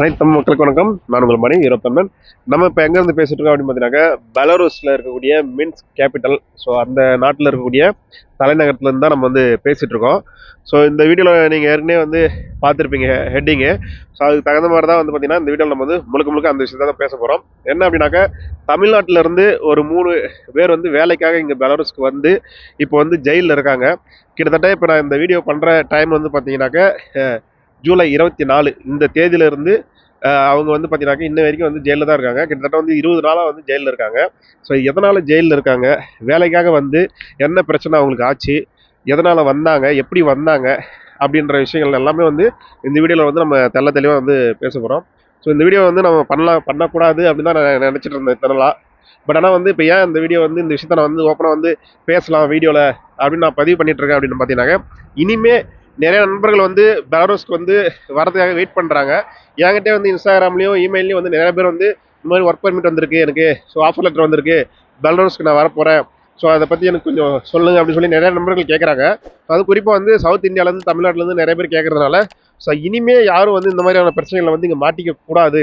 அனைத்து மக்களுக்கு வணக்கம். நான் உங்கள் மணி ஈரோத்தம்மன் நம்ம இப்போ எங்கேருந்து பேசிட்டு இருக்கோம் அப்படின்னு பார்த்தீங்கன்னாக்கா பெலரூஸில் இருக்கக்கூடிய மின்ஸ் கேபிட்டல். ஸோ அந்த நாட்டில் இருக்கக்கூடிய தலைநகரத்துலேருந்து தான் நம்ம வந்து பேசிகிட்டு இருக்கோம். ஸோ இந்த வீடியோவில் நீங்கள் ஏற்கனவே வந்து பார்த்துருப்பீங்க ஹெட்டிங்கு ஸோ அதுக்கு தகுந்த மாதிரி தான் வந்து பார்த்தீங்கன்னா இந்த வீடியோவில் நம்ம வந்து முழுக்க முழுக்க அந்த விஷயத்தை தான் பேச போகிறோம் என்ன அப்படின்னாக்கா தமிழ்நாட்டிலேருந்து ஒரு மூணு பேர் வந்து வேலைக்காக இங்கே பெலரூஸ்க்கு வந்து இப்போ வந்து ஜெயிலில் இருக்காங்க. கிட்டத்தட்ட இப்போ நான் இந்த வீடியோ பண்ணுற டைம் வந்து பார்த்தீங்கன்னாக்கா ஜூலை இருபத்தி நாலு இந்த தேதியிலிருந்து அவங்க வந்து பார்த்தீங்கன்னாக்க இன்ன வரைக்கும் வந்து ஜெயிலில் தான் இருக்காங்க. கிட்டத்தட்ட வந்து இருபது நாளாக வந்து ஜெயிலில் இருக்காங்க. ஸோ எதனால் ஜெயிலில் இருக்காங்க? வேலைக்காக வந்து என்ன பிரச்சனை அவங்களுக்கு ஆச்சு? எதனால் வந்தாங்க? எப்படி வந்தாங்க? அப்படின்ற விஷயங்கள் எல்லாமே வந்து இந்த வீடியோவில் வந்து நம்ம தெள்ள தெளிவாக வந்து பேச போகிறோம் ஸோ இந்த வீடியோ வந்து நம்ம பண்ணலாம் பண்ணக்கூடாது அப்படின்னு தான் நான் நினச்சிட்டு இருந்தேன் இத்தனலாம் பட் ஆனால் வந்து இப்போ ஏன் இந்த வீடியோ வந்து இந்த விஷயத்த நான் வந்து ஓப்பனாக வந்து பேசலாம் வீடியோவில் அப்படின்னு நான் பதிவு பண்ணிகிட்ருக்கேன் அப்படின்னு பார்த்தீங்கன்னாக்க இனிமேல் நிறைய நண்பர்கள் வந்து பெலாரோஸ்க்கு வந்து வரதுக்காக வெயிட் பண்ணுறாங்க என்கிட்ட வந்து இன்ஸ்டாகிராம்லேயும் இமெயிலையும் வந்து நிறைய பேர் வந்து இந்த மாதிரி ஒர்க் பர்மிட் வந்திருக்கு எனக்கு. ஸோ ஆஃபர் லெட்டர் வந்திருக்கு. பெலாரோஸ்க்கு நான் வரப்போகிறேன் ஸோ அதை பற்றி எனக்கு கொஞ்சம் சொல்லுங்கள் அப்படின்னு சொல்லி நிறைய நண்பர்கள் கேட்குறாங்க அது குறிப்பாக வந்து சவுத் இந்தியாவிலேருந்து தமிழ்நாட்டிலேருந்து நிறைய பேர் கேட்குறதுனால ஸோ இனிமே யாரும் வந்து இந்த மாதிரியான பிரச்சனைகளை வந்து இங்கே மாட்டிக்க கூடாது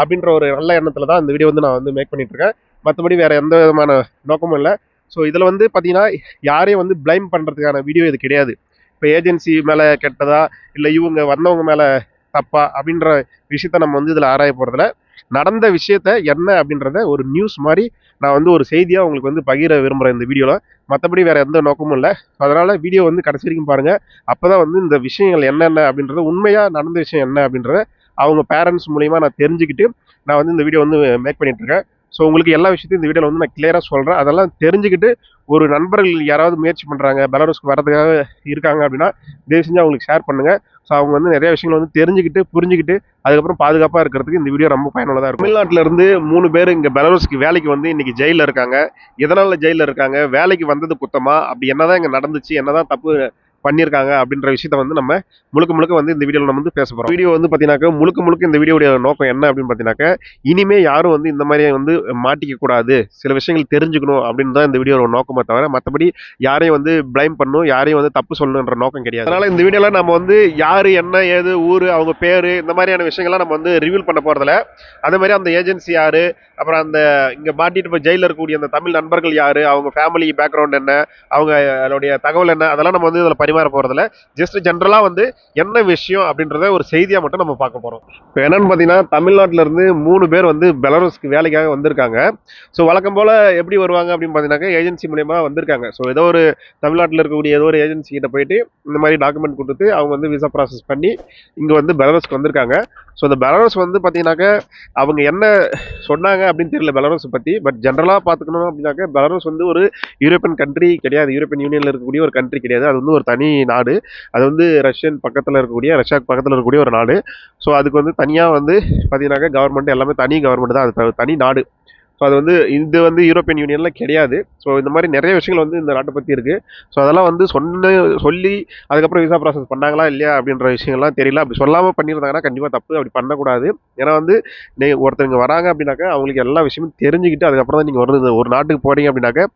அப்படின்ற ஒரு நல்ல எண்ணத்தில் தான் இந்த வீடியோ வந்து நான் வந்து மேக் பண்ணிகிட்ருக்கேன் இருக்கேன். மற்றபடி வேறு எந்த விதமான நோக்கமும் இல்லை. ஸோ இதில் வந்து பார்த்தீங்கன்னா யாரையும் வந்து ப்ளைம் பண்ணுறதுக்கான வீடியோ இது கிடையாது. இப்போ ஏஜென்சி மேலே கெட்டதா? இல்லை இவங்க வந்தவங்க மேலே தப்பா? அப்படின்ற விஷயத்த நம்ம வந்து இதில் ஆராய போகிறதுல நடந்த விஷயத்த என்ன அப்படின்றத ஒரு நியூஸ் மாதிரி நான் வந்து ஒரு செய்தியாக உங்களுக்கு வந்து பகிர விரும்புகிறேன் இந்த வீடியோவில் மற்றபடி வேறு எந்த நோக்கமும் இல்லை. அதனால் வீடியோ வந்து கடைசி வரைக்கும் பாருங்கள் அப்போ தான் வந்து இந்த விஷயங்கள் என்னென்ன அப்படின்றது உண்மையாக நடந்த விஷயம் என்ன அப்படின்றத அவங்க பேரண்ட்ஸ் மூலிமா நான் தெரிஞ்சுக்கிட்டு நான் வந்து இந்த வீடியோ வந்து மேக் பண்ணிகிட்ருக்கேன் ஸோ உங்களுக்கு எல்லா விஷயத்தையும் இந்த வீடியோவில் வந்து நான் கிளியராக சொல்கிறேன் அதெல்லாம் தெரிஞ்சுக்கிட்டு ஒரு நண்பர்கள் யாராவது முயற்சி பண்ணுறாங்க பெலாரஸ்க்கு வரதுக்காக இருக்காங்க அப்படின்னா தயவு செஞ்சு அவங்களுக்கு ஷேர் பண்ணுங்கள் ஸோ அவங்க வந்து நிறைய விஷயங்கள் வந்து தெரிஞ்சுக்கிட்டு புரிஞ்சுக்கிட்டு அதுக்கப்புறம் பாதுகாப்பாக இருக்கிறதுக்கு இந்த வீடியோ ரொம்ப பயனுள்ளதாக இருக்கும். தமிழ்நாட்டில் இருந்து மூணு பேர் இங்கே பெலாரஸ்க்கு வேலைக்கு வந்து இன்றைக்கி ஜெயிலில் இருக்காங்க. எதனால் ஜெயிலில் இருக்காங்க? வேலைக்கு வந்தது குத்தமாக அப்படி என்ன தான் இங்கே நடந்துச்சு? என்ன தான் தப்பு பண்ணியிருக்காங்க அப்படின்ற விஷயத்த வந்து நம்ம முழுக்க முழுக்க வந்து இந்த வீடியோவில் நம்ம வந்து பேச போகிறோம் வீடியோ வந்து பார்த்தீங்கன்னாக்கா முழுக்க முழுக்க இந்த வீடியோடைய நோக்கம் என்ன அப்படின்னு பார்த்தீங்கன்னாக்கா இனிமே யாரும் வந்து இந்த மாதிரி வந்து மாட்டிக்க கூடாது. சில விஷயங்கள் தெரிஞ்சுக்கணும் அப்படின்னு தான் இந்த வீடியோட நோக்கமே தவிர மற்றபடி யாரையும் வந்து ப்ளைம் பண்ணணும் யாரையும் வந்து தப்பு சொல்லணுன்ற நோக்கம் கிடையாது. அதனால் இந்த வீடியோவில் நம்ம வந்து யார் என்ன ஏது ஊர் அவங்க பேர் இந்த மாதிரியான விஷயங்கள்லாம் நம்ம வந்து ரிவீல் பண்ண போகிறதில்ல அதே மாதிரி அந்த ஏஜென்சி யார் அப்புறம் அந்த இங்கே மாட்டிட்டு போய் ஜெயிலில் இருக்கக்கூடிய அந்த தமிழ் நண்பர்கள் யார் அவங்க ஃபேமிலி பேக்ரவுண்ட் என்ன அவங்க அதனுடைய தகவல் என்ன அதெல்லாம் நம்ம வந்து இதில் பரிமாற போறதில்ல. ஜஸ்ட் ஜென்ரலாக வந்து என்ன விஷயம் அப்படின்றத ஒரு செய்தியாக மட்டும் நம்ம பார்க்க போறோம். இப்போ என்னன்னு பார்த்தீங்கன்னா தமிழ்நாட்டுல இருந்து மூணு பேர் வந்து பெலாரஸ்க்கு வேலைக்காக வந்திருக்காங்க. ஸோ வழக்கம் போல எப்படி வருவாங்க அப்படின்னு பார்த்தீங்கன்னாக்கா ஏஜென்சி மூலயமா வந்திருக்காங்க. ஸோ ஏதோ ஒரு தமிழ்நாட்டில் இருக்கக்கூடிய ஏதோ ஒரு ஏஜென்சி கிட்ட போயிட்டு இந்த மாதிரி டாக்குமெண்ட் கொடுத்து அவங்க வந்து விசா ப்ராசஸ் பண்ணி இங்கே வந்து பெலாரஸ்க்கு வந்திருக்காங்க. ஸோ இந்த பெலாரஸ் வந்து பார்த்தீங்கன்னாக்கா அவங்க என்ன சொன்னாங்க அப்படின்னு தெரியல பெலாரஸ் பற்றி பட் ஜென்ரலாக பார்த்துக்கணும் அப்படின்னாக்கா பெலாரஸ் வந்து ஒரு யூரோப்பியன் கண்ட்ரி கிடையாது. யூரோப்பியன் யூனியனில் இருக்கக்கூடிய ஒரு கண்ட்ரி கிடையாது. அது வந்து ஒரு தனி தனி நாடு. அது வந்து ரஷ்யன் பக்கத்தில் இருக்கக்கூடிய ரஷ்யாவுக்கு பக்கத்தில் இருக்கக்கூடிய ஒரு நாடு. ஸோ அதுக்கு வந்து தனியாக வந்து பார்த்தீங்கன்னாக்கா கவர்மெண்ட் எல்லாமே தனி கவர்மெண்ட் தான். அது தனி நாடு. ஸோ அது வந்து இது வந்து யூரோப்பியன் யூனியனில் கிடையாது. ஸோ இந்த மாதிரி நிறைய விஷயங்கள் வந்து இந்த நாட்டை பற்றி இருக்குது ஸோ அதெல்லாம் வந்து சொன்ன சொல்லி அதுக்கப்புறம் விசா ப்ராசஸ் பண்ணாங்களா இல்லையா அப்படின்ற விஷயங்கள்லாம் தெரியல. அப்படி சொல்லாமல் பண்ணியிருந்தாங்கன்னா கண்டிப்பாக தப்பு. அப்படி பண்ணக்கூடாது. ஏன்னா வந்து நீங்கள் ஒருத்தவங்க வராங்க அப்படின்னாக்கா அவங்களுக்கு எல்லா விஷயமும் தெரிஞ்சுக்கிட்டு அதுக்கப்புறம் தான் நீங்கள் ஒரு ஒரு நாட்டுக்கு போனீங்க அப்படின்னாக்கா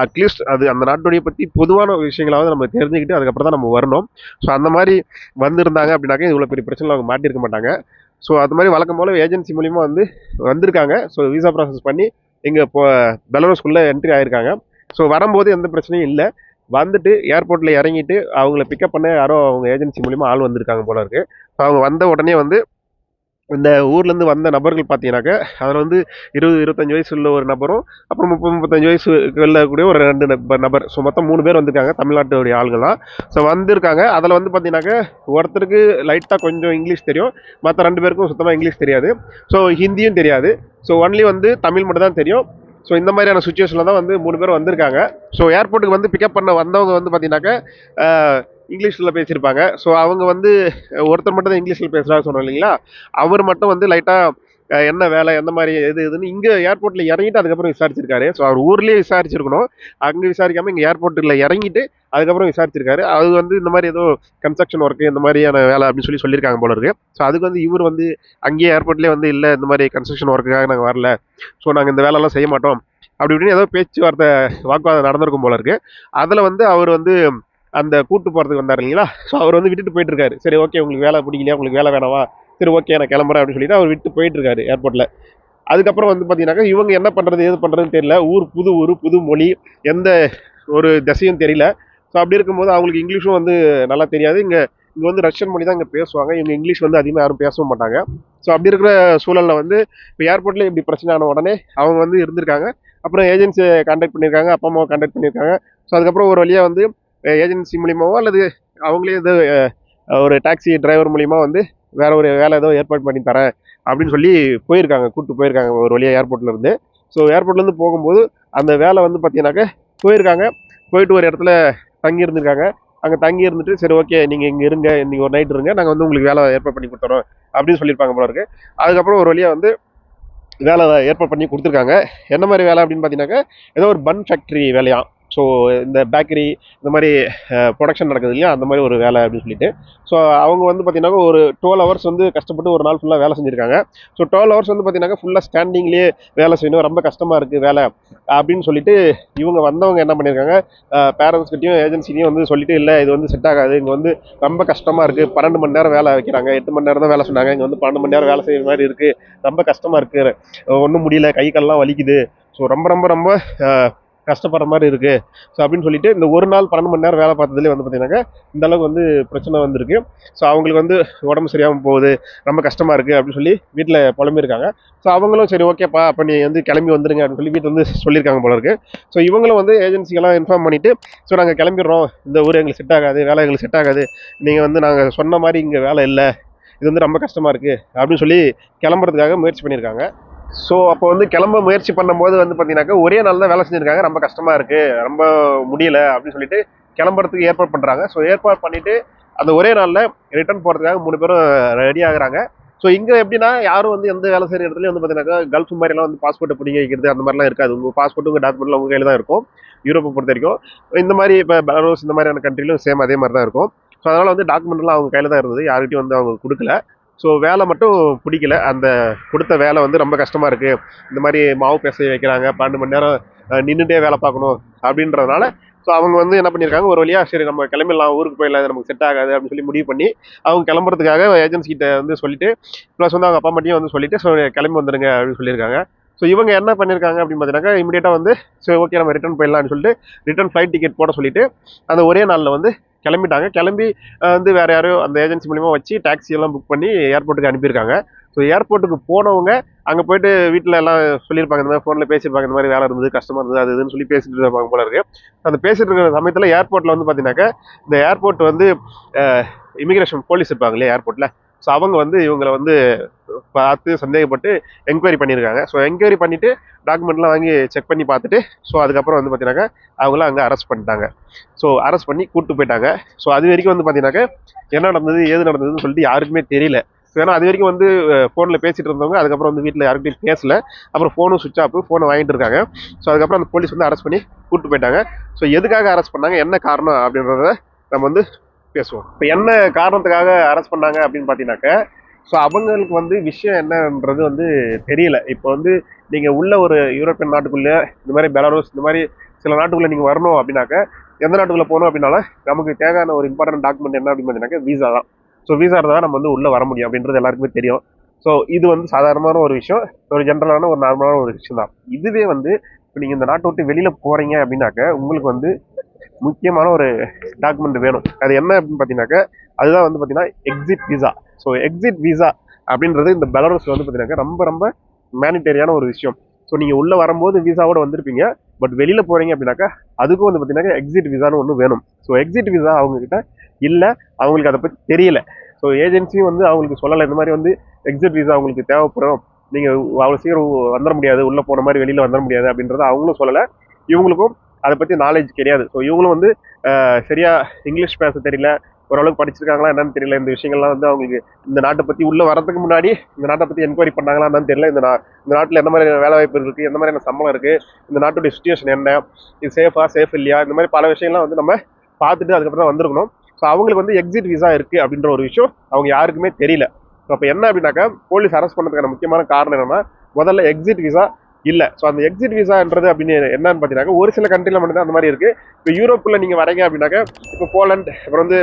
அட்லீஸ்ட் அது அந்த நாட்டுடைய பற்றி பொதுவான விஷயங்களாவது நம்ம தெரிஞ்சுக்கிட்டு அதுக்கப்புறம் தான் நம்ம வரணும். ஸோ அந்த மாதிரி வந்திருந்தாங்க அப்படின்னாக்கா இவ்வளோ பெரிய பிரச்சனை அவங்க மாட்டியிருக்க மாட்டாங்க. ஸோ அது மாதிரி வழக்கம் போல ஏஜென்சி மூலிமா வந்து வந்திருக்காங்க. ஸோ விசா ப்ராசஸ் பண்ணி இங்கே இப்போ பெலரோஸ்குள்ளே என்ட்ரி ஆகியிருக்காங்க ஸோ வரும்போது எந்த பிரச்சனையும் இல்லை. வந்துட்டு ஏர்போர்ட்டில் இறங்கிட்டு அவங்கள பிக்கப் பண்ண யாரோ அவங்க ஏஜென்சி மூலிமா ஆள் வந்திருக்காங்க போல இருக்குது ஸோ அவங்க வந்த உடனே வந்து இந்த ஊர்லேருந்து வந்த நபர்கள் பார்த்தீங்கன்னாக்கா அதில் வந்து இருபது இருபத்தஞ்சு வயசு உள்ள ஒரு நபரும் அப்புறம் முப்பது முப்பத்தஞ்சு வயசு வெள்ளக்கூடிய ஒரு ரெண்டு நப- நபர். ஸோ மொத்தம் மூணு பேர் வந்திருக்காங்க தமிழ்நாட்டுடைய ஆளுங்க தான். ஸோ வந்திருக்காங்க. அதில் வந்து பார்த்தீங்கன்னாக்கா ஒருத்தருக்கு லைட்டாக கொஞ்சம் இங்கிலீஷ் தெரியும். மற்ற ரெண்டு பேருக்கும் சுத்தமாக இங்கிலீஷ் தெரியாது. ஸோ ஹிந்தியும் தெரியாது. ஸோ ஒன்லி வந்து தமிழ் மட்டும் தான் தெரியும். ஸோ இந்த மாதிரியான சுச்சுவேஷனில் தான் வந்து மூணு பேர் வந்திருக்காங்க. ஸோ ஏர்போர்ட்டுக்கு வந்து பிக்கப் பண்ண வந்தவங்க வந்து பார்த்தீங்கன்னாக்கா இங்கிலீஷில் பேசியிருப்பாங்க. ஸோ அவங்க வந்து ஒருத்தர் மட்டும் தான் இங்கிலீஷில் பேசுகிறாரு சொன்னோம் இல்லைங்களா? அவர் மட்டும் வந்து லைட்டாக என்ன வேலை எந்த மாதிரி எது இதுன்னு இங்கே ஏர்போர்ட்டில் இறங்கிட்டு அதுக்கப்புறம் விசாரிச்சிருக்காரு. ஸோ அவர் ஊர்லேயே விசாரிச்சிருக்கணும். அங்கே விசாரிக்காமல் இங்கே ஏர்போர்ட்டில் இறங்கிட்டு அதுக்கப்புறம் விசாரிச்சிருக்காரு. அது வந்து இந்த மாதிரி ஏதோ கன்ஸ்ட்ரக்ஷன் ஒர்க்கு இந்த மாதிரியான வேலை அப்படின்னு சொல்லி சொல்லியிருக்காங்க போல இருக்கு. ஸோ அதுக்கு வந்து இவர் வந்து அங்கேயே ஏர்போர்ட்லேயே வந்து இல்லை இந்த மாதிரி கன்ஸ்ட்ரக்ஷன் ஒர்க்குக்காக நாங்கள் வரல. ஸோ நாங்கள் இந்த வேலைலாம் செய்ய மாட்டோம். அப்படி இப்படின்னு ஏதோ பேச்சுவார்த்தை வாக்குவாதம் நடந்திருக்கும் போல இருக்கு. அதில் வந்து அவர் வந்து அந்த கூட்டு போகிறதுக்கு வந்தார் இல்லைங்களா? ஸோ அவர் வந்து விட்டுட்டு போயிட்டுருக்காரு. சரி ஓகே உங்களுக்கு வேலை பிடிக்கலையா? உங்களுக்கு வேலை வேணாவா? சரி ஓகே நான் கிளம்புறேன் அப்படின்னு சொல்லிட்டு அவர் விட்டு போயிட்டுருக்காரு ஏர்போர்ட்டில் அதுக்கப்புறம் வந்து பார்த்தீங்கன்னாக்கா இவங்க என்ன பண்ணுறது எது பண்ணுறதுன்னு தெரியல. ஊர் புது ஊர் புது மொழி எந்த ஒரு திசையும் தெரியல. ஸோ அப்படி இருக்கும்போது அவங்களுக்கு இங்கிலீஷும் வந்து நல்லா தெரியாது. இங்கே இங்கே வந்து ரஷ்யன் மொழி தான் இங்கே பேசுவாங்க. இவங்க இங்கிலீஷ் வந்து அதிகமாக யாரும் பேசவும் மாட்டாங்க. ஸோ அப்படி இருக்கிற சூழலில் வந்து இப்போ ஏர்போர்ட்டில் இப்படி பிரச்சனை ஆன உடனே அவங்க வந்து இருந்திருக்காங்க. அப்புறம் ஏஜென்சியை கான்டாக்ட் பண்ணியிருக்காங்க அப்பா அம்மாவை கான்டாக்ட் பண்ணியிருக்காங்க. ஸோ அதுக்கப்புறம் ஒரு வழியாக வந்து ஏஜென்சி மூலியமாவோ அல்லது அவங்களே இது ஒரு டாக்ஸி டிரைவர் மூலியமாக வந்து வேற ஒரு வேலை ஏதோ ஏற்பாடு பண்ணி தரேன் அப்படின்னு சொல்லி போயிருக்காங்க கூப்பிட்டு போயிருக்காங்க ஒரு வழியாக ஏர்போர்ட்லேருந்து ஸோ ஏர்போர்ட்லேருந்து போகும்போது அந்த வேலை வந்து பார்த்தீங்கன்னாக்க போயிருக்காங்க. போயிட்டு ஒரு இடத்துல தங்கி இருந்திருக்காங்க அங்கே தங்கி இருந்துட்டு சரி ஓகே நீங்கள் இங்கே இருங்க நீங்கள் ஒரு நைட் இருங்க நாங்கள் வந்து உங்களுக்கு வேலை ஏற்பாடு பண்ணி கொடுத்துறோம் அப்படின்னு சொல்லியிருப்பாங்க போல இருக்கு. அதுக்கப்புறம் ஒரு வழியாக வந்து வேலை ஏற்பாடு பண்ணி கொடுத்துருக்காங்க. என்ன மாதிரி வேலை அப்படின்னு பார்த்தீங்கன்னாக்கா ஏதோ ஒரு பன் ஃபேக்ட்ரி வேலையாம் ஸோ இந்த பேக்கரி இந்த மாதிரி ப்ரொடக்ஷன் நடக்குது இல்லையா? அந்த மாதிரி ஒரு வேலை அப்படின்னு சொல்லிட்டு. ஸோ அவங்க வந்து பார்த்தீங்கன்னா ஒரு டுவெல் ஹவர்ஸ் வந்து கஷ்டப்பட்டு ஒரு நாள் ஃபுல்லாக வேலை செஞ்சுருக்காங்க. ஸோ டுவெல் ஹவர்ஸ் வந்து பார்த்தீங்கன்னா ஃபுல்லாக ஸ்டாண்டிங்லேயே வேலை செய்யணும். ரொம்ப கஷ்டமாக இருக்குது வேலை அப்படின்னு சொல்லிட்டு இவங்க வந்தவங்க என்ன பண்ணியிருக்காங்க பேரண்ட்ஸ்கிட்டையும் ஏஜென்சிலையும் வந்து சொல்லிட்டு இல்லை இது வந்து செட் ஆகாது. இங்கே வந்து ரொம்ப கஷ்டமாக இருக்குது பன்னெண்டு மணி நேரம் வேலை வைக்கிறாங்க. எட்டு மணி நேரம் தான் வேலை சொன்னாங்க. இங்கே வந்து பன்னெண்டு மணி நேரம் வேலை செய்கிற மாதிரி இருக்குது ரொம்ப கஷ்டமாக இருக்குது ஒன்றும் முடியல. கை கால்லாம் வலிக்குது. ஸோ ரொம்ப ரொம்ப ரொம்ப கஷ்டப்படுற மாதிரி இருக்குது ஸோ அப்படின்னு சொல்லிட்டு இந்த ஒரு நாள் பன்னெண்டு மணி நேரம் வேலை பார்த்ததுலேயே வந்து பார்த்தீங்கன்னாக்கா இந்த அளவுக்கு வந்து பிரச்சனை வந்திருக்கு. ஸோ அவங்களுக்கு வந்து உடம்பு சரியாமல் போகுது ரொம்ப கஷ்டமாக இருக்குது அப்படின்னு சொல்லி வீட்டில் புலம்பியிருக்காங்க ஸோ அவங்களும் சரி ஓகேப்பா அப்போ நீ வந்து கிளம்பி வந்துருங்க அப்படின்னு சொல்லி வீட்டில் வந்து சொல்லியிருக்காங்க போல இருக்குது ஸோ இவங்களும் வந்து ஏஜென்சிக்கெல்லாம் இன்ஃபார்ம் பண்ணிவிட்டு ஸோ நாங்கள் கிளம்பிடுறோம். இந்த ஊர் எங்களுக்கு செட் ஆகாது வேலை எங்களுக்கு செட் ஆகாது. நீங்கள் வந்து நாங்கள் சொன்ன மாதிரி இங்கே வேலை இல்லை. இது வந்து ரொம்ப கஷ்டமாக இருக்குது அப்படின்னு சொல்லி கிளம்புறதுக்காக முயற்சி பண்ணியிருக்காங்க. ஸோ அப்போ வந்து கிளம்ப முயற்சி பண்ணும்போது வந்து பார்த்தீங்கன்னாக்கா ஒரே நாள் தான் வேலை செஞ்சுருக்காங்க. ரொம்ப கஷ்டமாக இருக்குது ரொம்ப முடியல அப்படின்னு சொல்லிட்டு கிளம்புறதுக்கு ஏற்பாடு பண்ணுறாங்க ஸோ ஏற்பாடு பண்ணிவிட்டு அந்த ஒரே நாளில் ரிட்டர்ன் போகிறதுக்காக மூணு பேரும் ரெடி ஆகுறாங்க. ஸோ இங்கே எப்படின்னா யாரும் வந்து எந்த வேலை செய்கிற இடத்துலையும் வந்து பார்த்தீங்கன்னாக்கா கல்ஃப் மாதிரிலாம் வந்து பாஸ்போர்ட்டை பிடிங்க வைக்கிறது அந்த மாதிரிலாம் இருக்காது. உங்கள் பாஸ்போர்ட் உங்கள் டாக்குமெண்ட்லாம் உங்கள் கையில் தான் இருக்கும். யூரோப்பை பொறுத்த வரைக்கும். இந்த மாதிரி இப்போ பெலரோஸ் இந்த மாதிரியான கண்ட்ரிலும் சேம் அதே மாதிரி தான் இருக்கும். ஸோ அதனால் வந்து டாக்குமெண்ட்லாம் அவங்க கையில் தான் இருந்தது. யார்கிட்டையும் வந்து அவங்க கொடுக்கல. ஸோ வேலை மட்டும் பிடிக்கல. அந்த கொடுத்த வேலை வந்து ரொம்ப கஷ்டமாக இருக்குது இந்த மாதிரி மாவு பேச வைக்கிறாங்க. பன்னெண்டு மணி நேரம் நின்றுட்டே வேலை பார்க்கணும் அப்படின்றதுனால ஸோ அவங்க வந்து என்ன பண்ணியிருக்காங்க? ஒரு வழியாக சரி நம்ம கிளம்பிடலாம். ஊருக்கு போயிடலாம். இது நமக்கு செட் ஆகாது அப்படின்னு சொல்லி முடிவு பண்ணி அவங்க கிளம்புறதுக்காக ஏஜென்சிக்கிட்ட வந்து சொல்லிட்டு ப்ளஸ் வந்து அவங்க அப்பா மட்டும் வந்து சொல்லிட்டு ஸோ கிளம்பி வந்துடுங்க அப்படின்னு சொல்லியிருக்காங்க. ஸோ இவங்க என்ன பண்ணியிருக்காங்க அப்படின்னு பார்த்தீங்கன்னா இமீடியட்டாக வந்து சரி ஓகே நம்ம ரிட்டர்ன் போயிடலாம்னு சொல்லிட்டு ரிட்டர்ன் ஃப்ளைட் டிக்கெட் போட சொல்லிட்டு அந்த ஒரே நாளில் வந்து கிளம்பிட்டாங்க. கிளம்பி வந்து வேறு யாரோ அந்த ஏஜென்சி மூலிமா வச்சு டாக்ஸி எல்லாம் புக் பண்ணி ஏர்போர்ட்டுக்கு அனுப்பியிருக்காங்க. ஸோ ஏர்போர்ட்டுக்கு போனவங்க அங்கே போயிட்டு வீட்டில் எல்லாம் சொல்லியிருப்பாங்க. இந்த மாதிரி ஃபோனில் பேசியிருப்பாங்க. இந்த மாதிரி வேலை இருந்தது கஷ்டமாக இருந்தது அது இதுன்னு சொல்லி பேசிட்டு இருப்பாங்க போல இருக்கு. அந்த பேசிட்டு இருக்கிற சமயத்தில் ஏர்போர்ட்டில் வந்து பார்த்தீங்கன்னாக்கா இந்த ஏர்போர்ட் வந்து இமிக்ரேஷன் போலீஸ் இருப்பாங்க இல்லையா ஏர்போர்ட்டில் ஸோ அவங்க வந்து இவங்களை வந்து பார்த்து சந்தேகப்பட்டு என்கொயரி பண்ணியிருக்காங்க. ஸோ என்கொயரி பண்ணிவிட்டு டாக்குமெண்ட்லாம் வாங்கி செக் பண்ணி பார்த்துட்டு ஸோ அதுக்கப்புறம் வந்து பார்த்தீங்கன்னாக்கா அவங்கள அங்கே அரெஸ்ட் பண்ணிட்டாங்க. ஸோ அரெஸ்ட் பண்ணி கூப்பிட்டு போயிட்டாங்க. ஸோ அது வரைக்கும் வந்து பார்த்தீங்கன்னாக்கா என்ன நடந்தது ஏது நடந்ததுன்னு சொல்லிட்டு யாருக்குமே தெரியல. ஸோ ஏன்னா அது வரைக்கும் வந்து ஃபோனில் பேசிகிட்டு இருந்தவங்க அதுக்கப்புறம் வந்து வீட்டில் யாருக்கிட்டையும் பேசல. அப்புறம் ஃபோனும் சுவிச் ஆஃப் ஃபோனை வாங்கிட்டு இருக்காங்க. ஸோ அதுக்கப்புறம் அந்த போலீஸ் வந்து அரெஸ்ட் பண்ணி கூப்பிட்டு போயிட்டாங்க. ஸோ எதுக்காக அரெஸ்ட் பண்ணாங்க என்ன காரணம் அப்படின்றத நம்ம வந்து பேசுவோம். இப்போ என்ன காரணத்துக்காக அரெஸ்ட் பண்ணாங்க அப்படின்னு பார்த்தீங்கன்னாக்க ஸோ அவங்களுக்கு வந்து விஷயம் என்னன்றது வந்து தெரியல. இப்போ வந்து நீங்கள் உள்ள ஒரு யூரோப்பியன் நாட்டுக்குள்ளே இந்த மாதிரி பெலாரூஸ் இந்த மாதிரி சில நாட்டுக்குள்ளே நீங்கள் வரணும் அப்படின்னாக்க எந்த நாட்டுக்குள்ளே போகணும் அப்படின்னால நமக்கு தேவையான ஒரு இம்பார்ட்டன்ட் டாக்குமெண்ட் என்ன அப்படின்னு பார்த்தீங்கன்னா வீசா தான். ஸோ வீசா இருந்தால் நம்ம வந்து உள்ளே வர முடியும் அப்படின்றது எல்லாருக்குமே தெரியும். ஸோ இது வந்து சாதாரணமான ஒரு விஷயம் ஒரு ஜென்ரலான ஒரு நார்மலான ஒரு விஷயம் தான் இதுவே வந்து இப்போ நீங்கள் இந்த நாட்டை விட்டு வெளியில் போகிறீங்க அப்படின்னாக்க உங்களுக்கு வந்து முக்கியமான ஒரு டாக்குமெண்ட் வேணும். அது என்ன அப்படின்னு பார்த்தீங்கன்னாக்க அதுதான் வந்து பார்த்தீங்கன்னா exit visa so exit visa அப்படின்றது இந்த பெலரஸில் வந்து பார்த்தீங்கன்னாக்க ரொம்ப ரொம்ப மேனிட்டரியான ஒரு விஷயம். ஸோ நீங்கள் உள்ளே வரும்போது விசாவோட வந்திருப்பீங்க. பட் வெளியில் போகிறீங்க அப்படின்னாக்கா அதுக்கும் வந்து பார்த்தீங்கன்னா எக்ஸிட் விசான்னு ஒன்று வேணும். ஸோ எக்ஸிட் விசா அவங்கக்கிட்ட இல்லை அவங்களுக்கு அதை பற்றி தெரியல. ஸோ ஏஜென்சியும் வந்து அவங்களுக்கு சொல்லலை இந்த மாதிரி வந்து எக்ஸிட் விசா அவங்களுக்கு தேவைப்படும். நீங்கள் அவ்வளோ சீக்கிரம் வந்துட முடியாது. உள்ளே போன மாதிரி வெளியில் வந்துட முடியாது அப்படின்றத அவங்களும் சொல்லலை. இவங்களுக்கும் அதை பற்றி நாலேஜ் கிடையாது. ஸோ இவங்களும் வந்து சரியாக சரியா இங்கிலீஷ் பேச தெரியல ஓரளவுக்கு படிச்சிருக்காங்களா என்னன்னு தெரியல. இந்த விஷயங்கள்லாம் வந்து அவங்களுக்கு இந்த நாட்டை பற்றி உள்ளே வரதுக்கு முன்னாடி இந்த நாட்டை பற்றி என்கொயரி பண்ணாங்களா என்னன்னு தெரியல. இந்த நா இந்த நாட்டில் என்ன மாதிரி வேலை வாய்ப்பு இருக்குது எந்த மாதிரியான சம்பளம் இருக்குது இந்த நாட்டுடைய சுச்சுவேஷன் என்ன இது சேஃபா சேஃப் இல்லையா இந்த மாதிரி பல விஷயங்கள்லாம் வந்து நம்ம பார்த்துட்டு அதுக்கப்புறம் தான் வந்திருக்கணும். ஸோ அவங்களுக்கு வந்து எக்ஸிட் விசா இருக்குது அப்படின்ற ஒரு விஷயம் அவங்க யாருக்குமே தெரியல. ஸோ அப்போ என்ன அப்படின்னாக்கா போலீஸ் அரெஸ்ட் பண்ணுறதுக்கான முக்கியமான காரணம் என்னென்னா முதல்ல எக்ஸிட் விசா இல்லை. ஸோ அந்த எக்ஸிட் விசான்றது அப்படின்னு என்னன்னு பார்த்தீங்கன்னா ஒரு சில கண்ட்ரியில் மட்டும்தான் அந்த மாதிரி இருக்குது இப்போ யூரோப்புக்குள்ள நீங்கள் வரீங்க அப்படின்னாக்கா இப்போ போலண்ட் அப்புறம் வந்து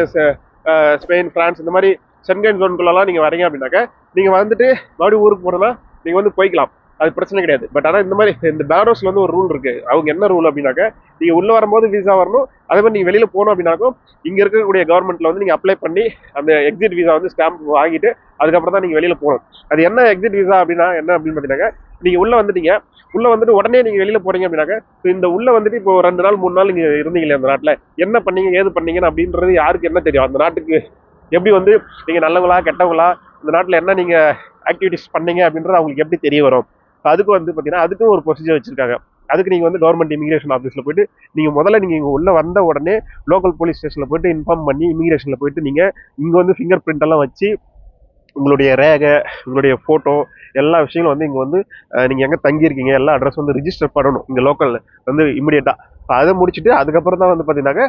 ஸ்பெயின் ஃப்ரான்ஸ் இந்த மாதிரி சென்கன் ஜோனுக்குள்ளலாம் நீங்கள் வரீங்க அப்படின்னாக்க நீங்கள் வந்துட்டு மறுபடியும் ஊருக்கு போகிறோன்னா நீங்கள் வந்து போய்க்கலாம். அது பிரச்சனை கிடையாது. பட் ஆனால் இந்த மாதிரி இந்த பேரோஸ்ல வந்து ஒரு ரூல் இருக்குது அவங்க என்ன ரூல் அப்படின்னாக்க நீங்கள் உள்ளே வரும்போது விசா வரணும். அதே மாதிரி நீங்கள் வெளியில் போகணும் அப்படின்னாக்கும் இங்கே இருக்கக்கூடிய கவர்மெண்ட்டில் வந்து நீங்கள் அப்ளை பண்ணி அந்த எக்ஸிட் விசா வந்து ஸ்டாம்ப் வாங்கிட்டு அதுக்கப்புறம் தான் நீங்கள் வெளியில் போகணும். அது என்ன எக்ஸிட் விசா அப்படின்னா என்ன அப்படின்னு பார்த்தீங்கன்னா நீங்கள் உள்ளே வந்துட்டீங்க. உள்ளே வந்துட்டு உடனே நீங்கள் வெளியில் போகிறீங்க அப்படின்னாக்க இப்போ இந்த உள்ளே வந்துட்டு இப்போ ரெண்டு நாள் மூணு நாள் நீங்கள் இருந்தீங்களே அந்த நாட்டில்? என்ன பண்ணீங்க ஏது பண்ணீங்கன்னு அப்படின்றது யாருக்கு என்ன தெரியும்? அந்த நாட்டுக்கு எப்படி வந்து நீங்கள் நல்லவங்களா கெட்டவங்களா இந்த நாட்டில் என்ன நீங்கள் ஆக்டிவிட்டிஸ் பண்ணீங்க அப்படின்றது அவங்களுக்கு எப்படி தெரிய வரும்? அதுக்கு வந்து பார்த்தீங்கன்னா அதுக்கும் ஒரு ப்ரொசீஜர் வச்சுருக்காங்க. அதுக்கு நீங்கள் வந்து கவர்மெண்ட் இமிகிரேஷன் ஆஃபீஸில் போயிட்டு நீங்கள் முதல்ல நீங்கள் இங்கே உள்ளே வந்த உடனே லோக்கல் போலீஸ் ஸ்டேஷனில் போயிட்டு இன்ஃபார்ம் பண்ணி இமிகிரேஷனில் போயிட்டு நீங்கள் இங்கே வந்து ஃபிங்கர் பிரிண்ட் எல்லாம் வச்சு உங்களுடைய ரேகை உங்களுடைய ஃபோட்டோ எல்லா விஷயங்களும் வந்து இங்கே வந்து நீங்கள் எங்கே தங்கியிருக்கீங்க எல்லா அட்ரஸ் வந்து ரிஜிஸ்டர் பண்ணணும் இங்கே லோக்கலில் வந்து இமிடியேட்டாக அதை முடிச்சுட்டு அதுக்கப்புறம் தான் வந்து பார்த்தீங்கன்னாக்க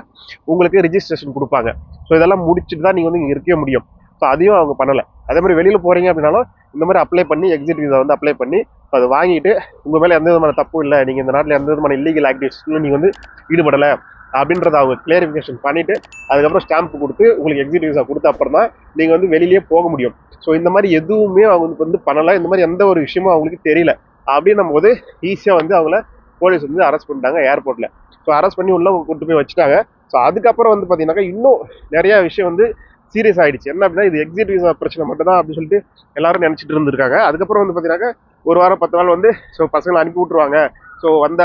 உங்களுக்கு ரிஜிஸ்ட்ரேஷன் கொடுப்பாங்க. ஸோ இதெல்லாம் முடிச்சுட்டு தான் நீங்கள் வந்து இங்கே இருக்கவே முடியும். ஸோ அதையும் அவங்க பண்ணலை. அதே மாதிரி வெளியில் போகிறீங்க அப்படின்னாலும் இந்த மாதிரி அப்ளை பண்ணி எக்ஸிட் விசா வந்து அப்ளை பண்ணி அதை வாங்கிட்டு உங்கள் மேலே எந்த விதமான தப்பும் இல்லை. நீங்கள் இந்த நாட்டில் எந்த விதமான இல்லீகல் ஆக்டிவிட்டிஸ்லையும் நீங்கள் வந்து ஈடுபடலை. அப்படின்றத அவங்க கிளியரிஃபிகேஷன் பண்ணிவிட்டு அதுக்கப்புறம் ஸ்டாம்ப் கொடுத்து உங்களுக்கு எக்ஸிட் விசா கொடுத்த அப்புறம் தான் நீங்கள் வந்து வெளியிலேயே போக முடியும். ஸோ இந்த மாதிரி எதுவுமே அவங்களுக்கு வந்து பண்ணலை. இந்த மாதிரி எந்த ஒரு விஷயமும் அவங்களுக்கு தெரியல. அப்படின்னும் போது ஈஸியாக வந்து அவங்கள போலீஸ் வந்து அரெஸ்ட் பண்ணிட்டாங்க ஏர்போர்ட்டில் ஸோ அரெஸ்ட் பண்ணி உள்ளே கூட்டு போய் வச்சுட்டாங்க. ஸோ அதுக்கப்புறம் வந்து பார்த்தீங்கன்னாக்கா இன்னும் நிறையா விஷயம் வந்து சீரியஸ் ஆகிடுச்சு என்ன அப்படின்னா இது எக்ஸிட் விசா பிரச்சனை மட்டும் தான் அப்படின்னு சொல்லிட்டு எல்லாரும் நினச்சிட்டு இருந்திருக்காங்க. அதுக்கப்புறம் வந்து பார்த்தீங்கன்னாக்கா ஒரு வாரம் பத்து நாள் வந்து ஸோ பசங்களை அனுப்பி விட்ருவாங்க ஸோ வந்த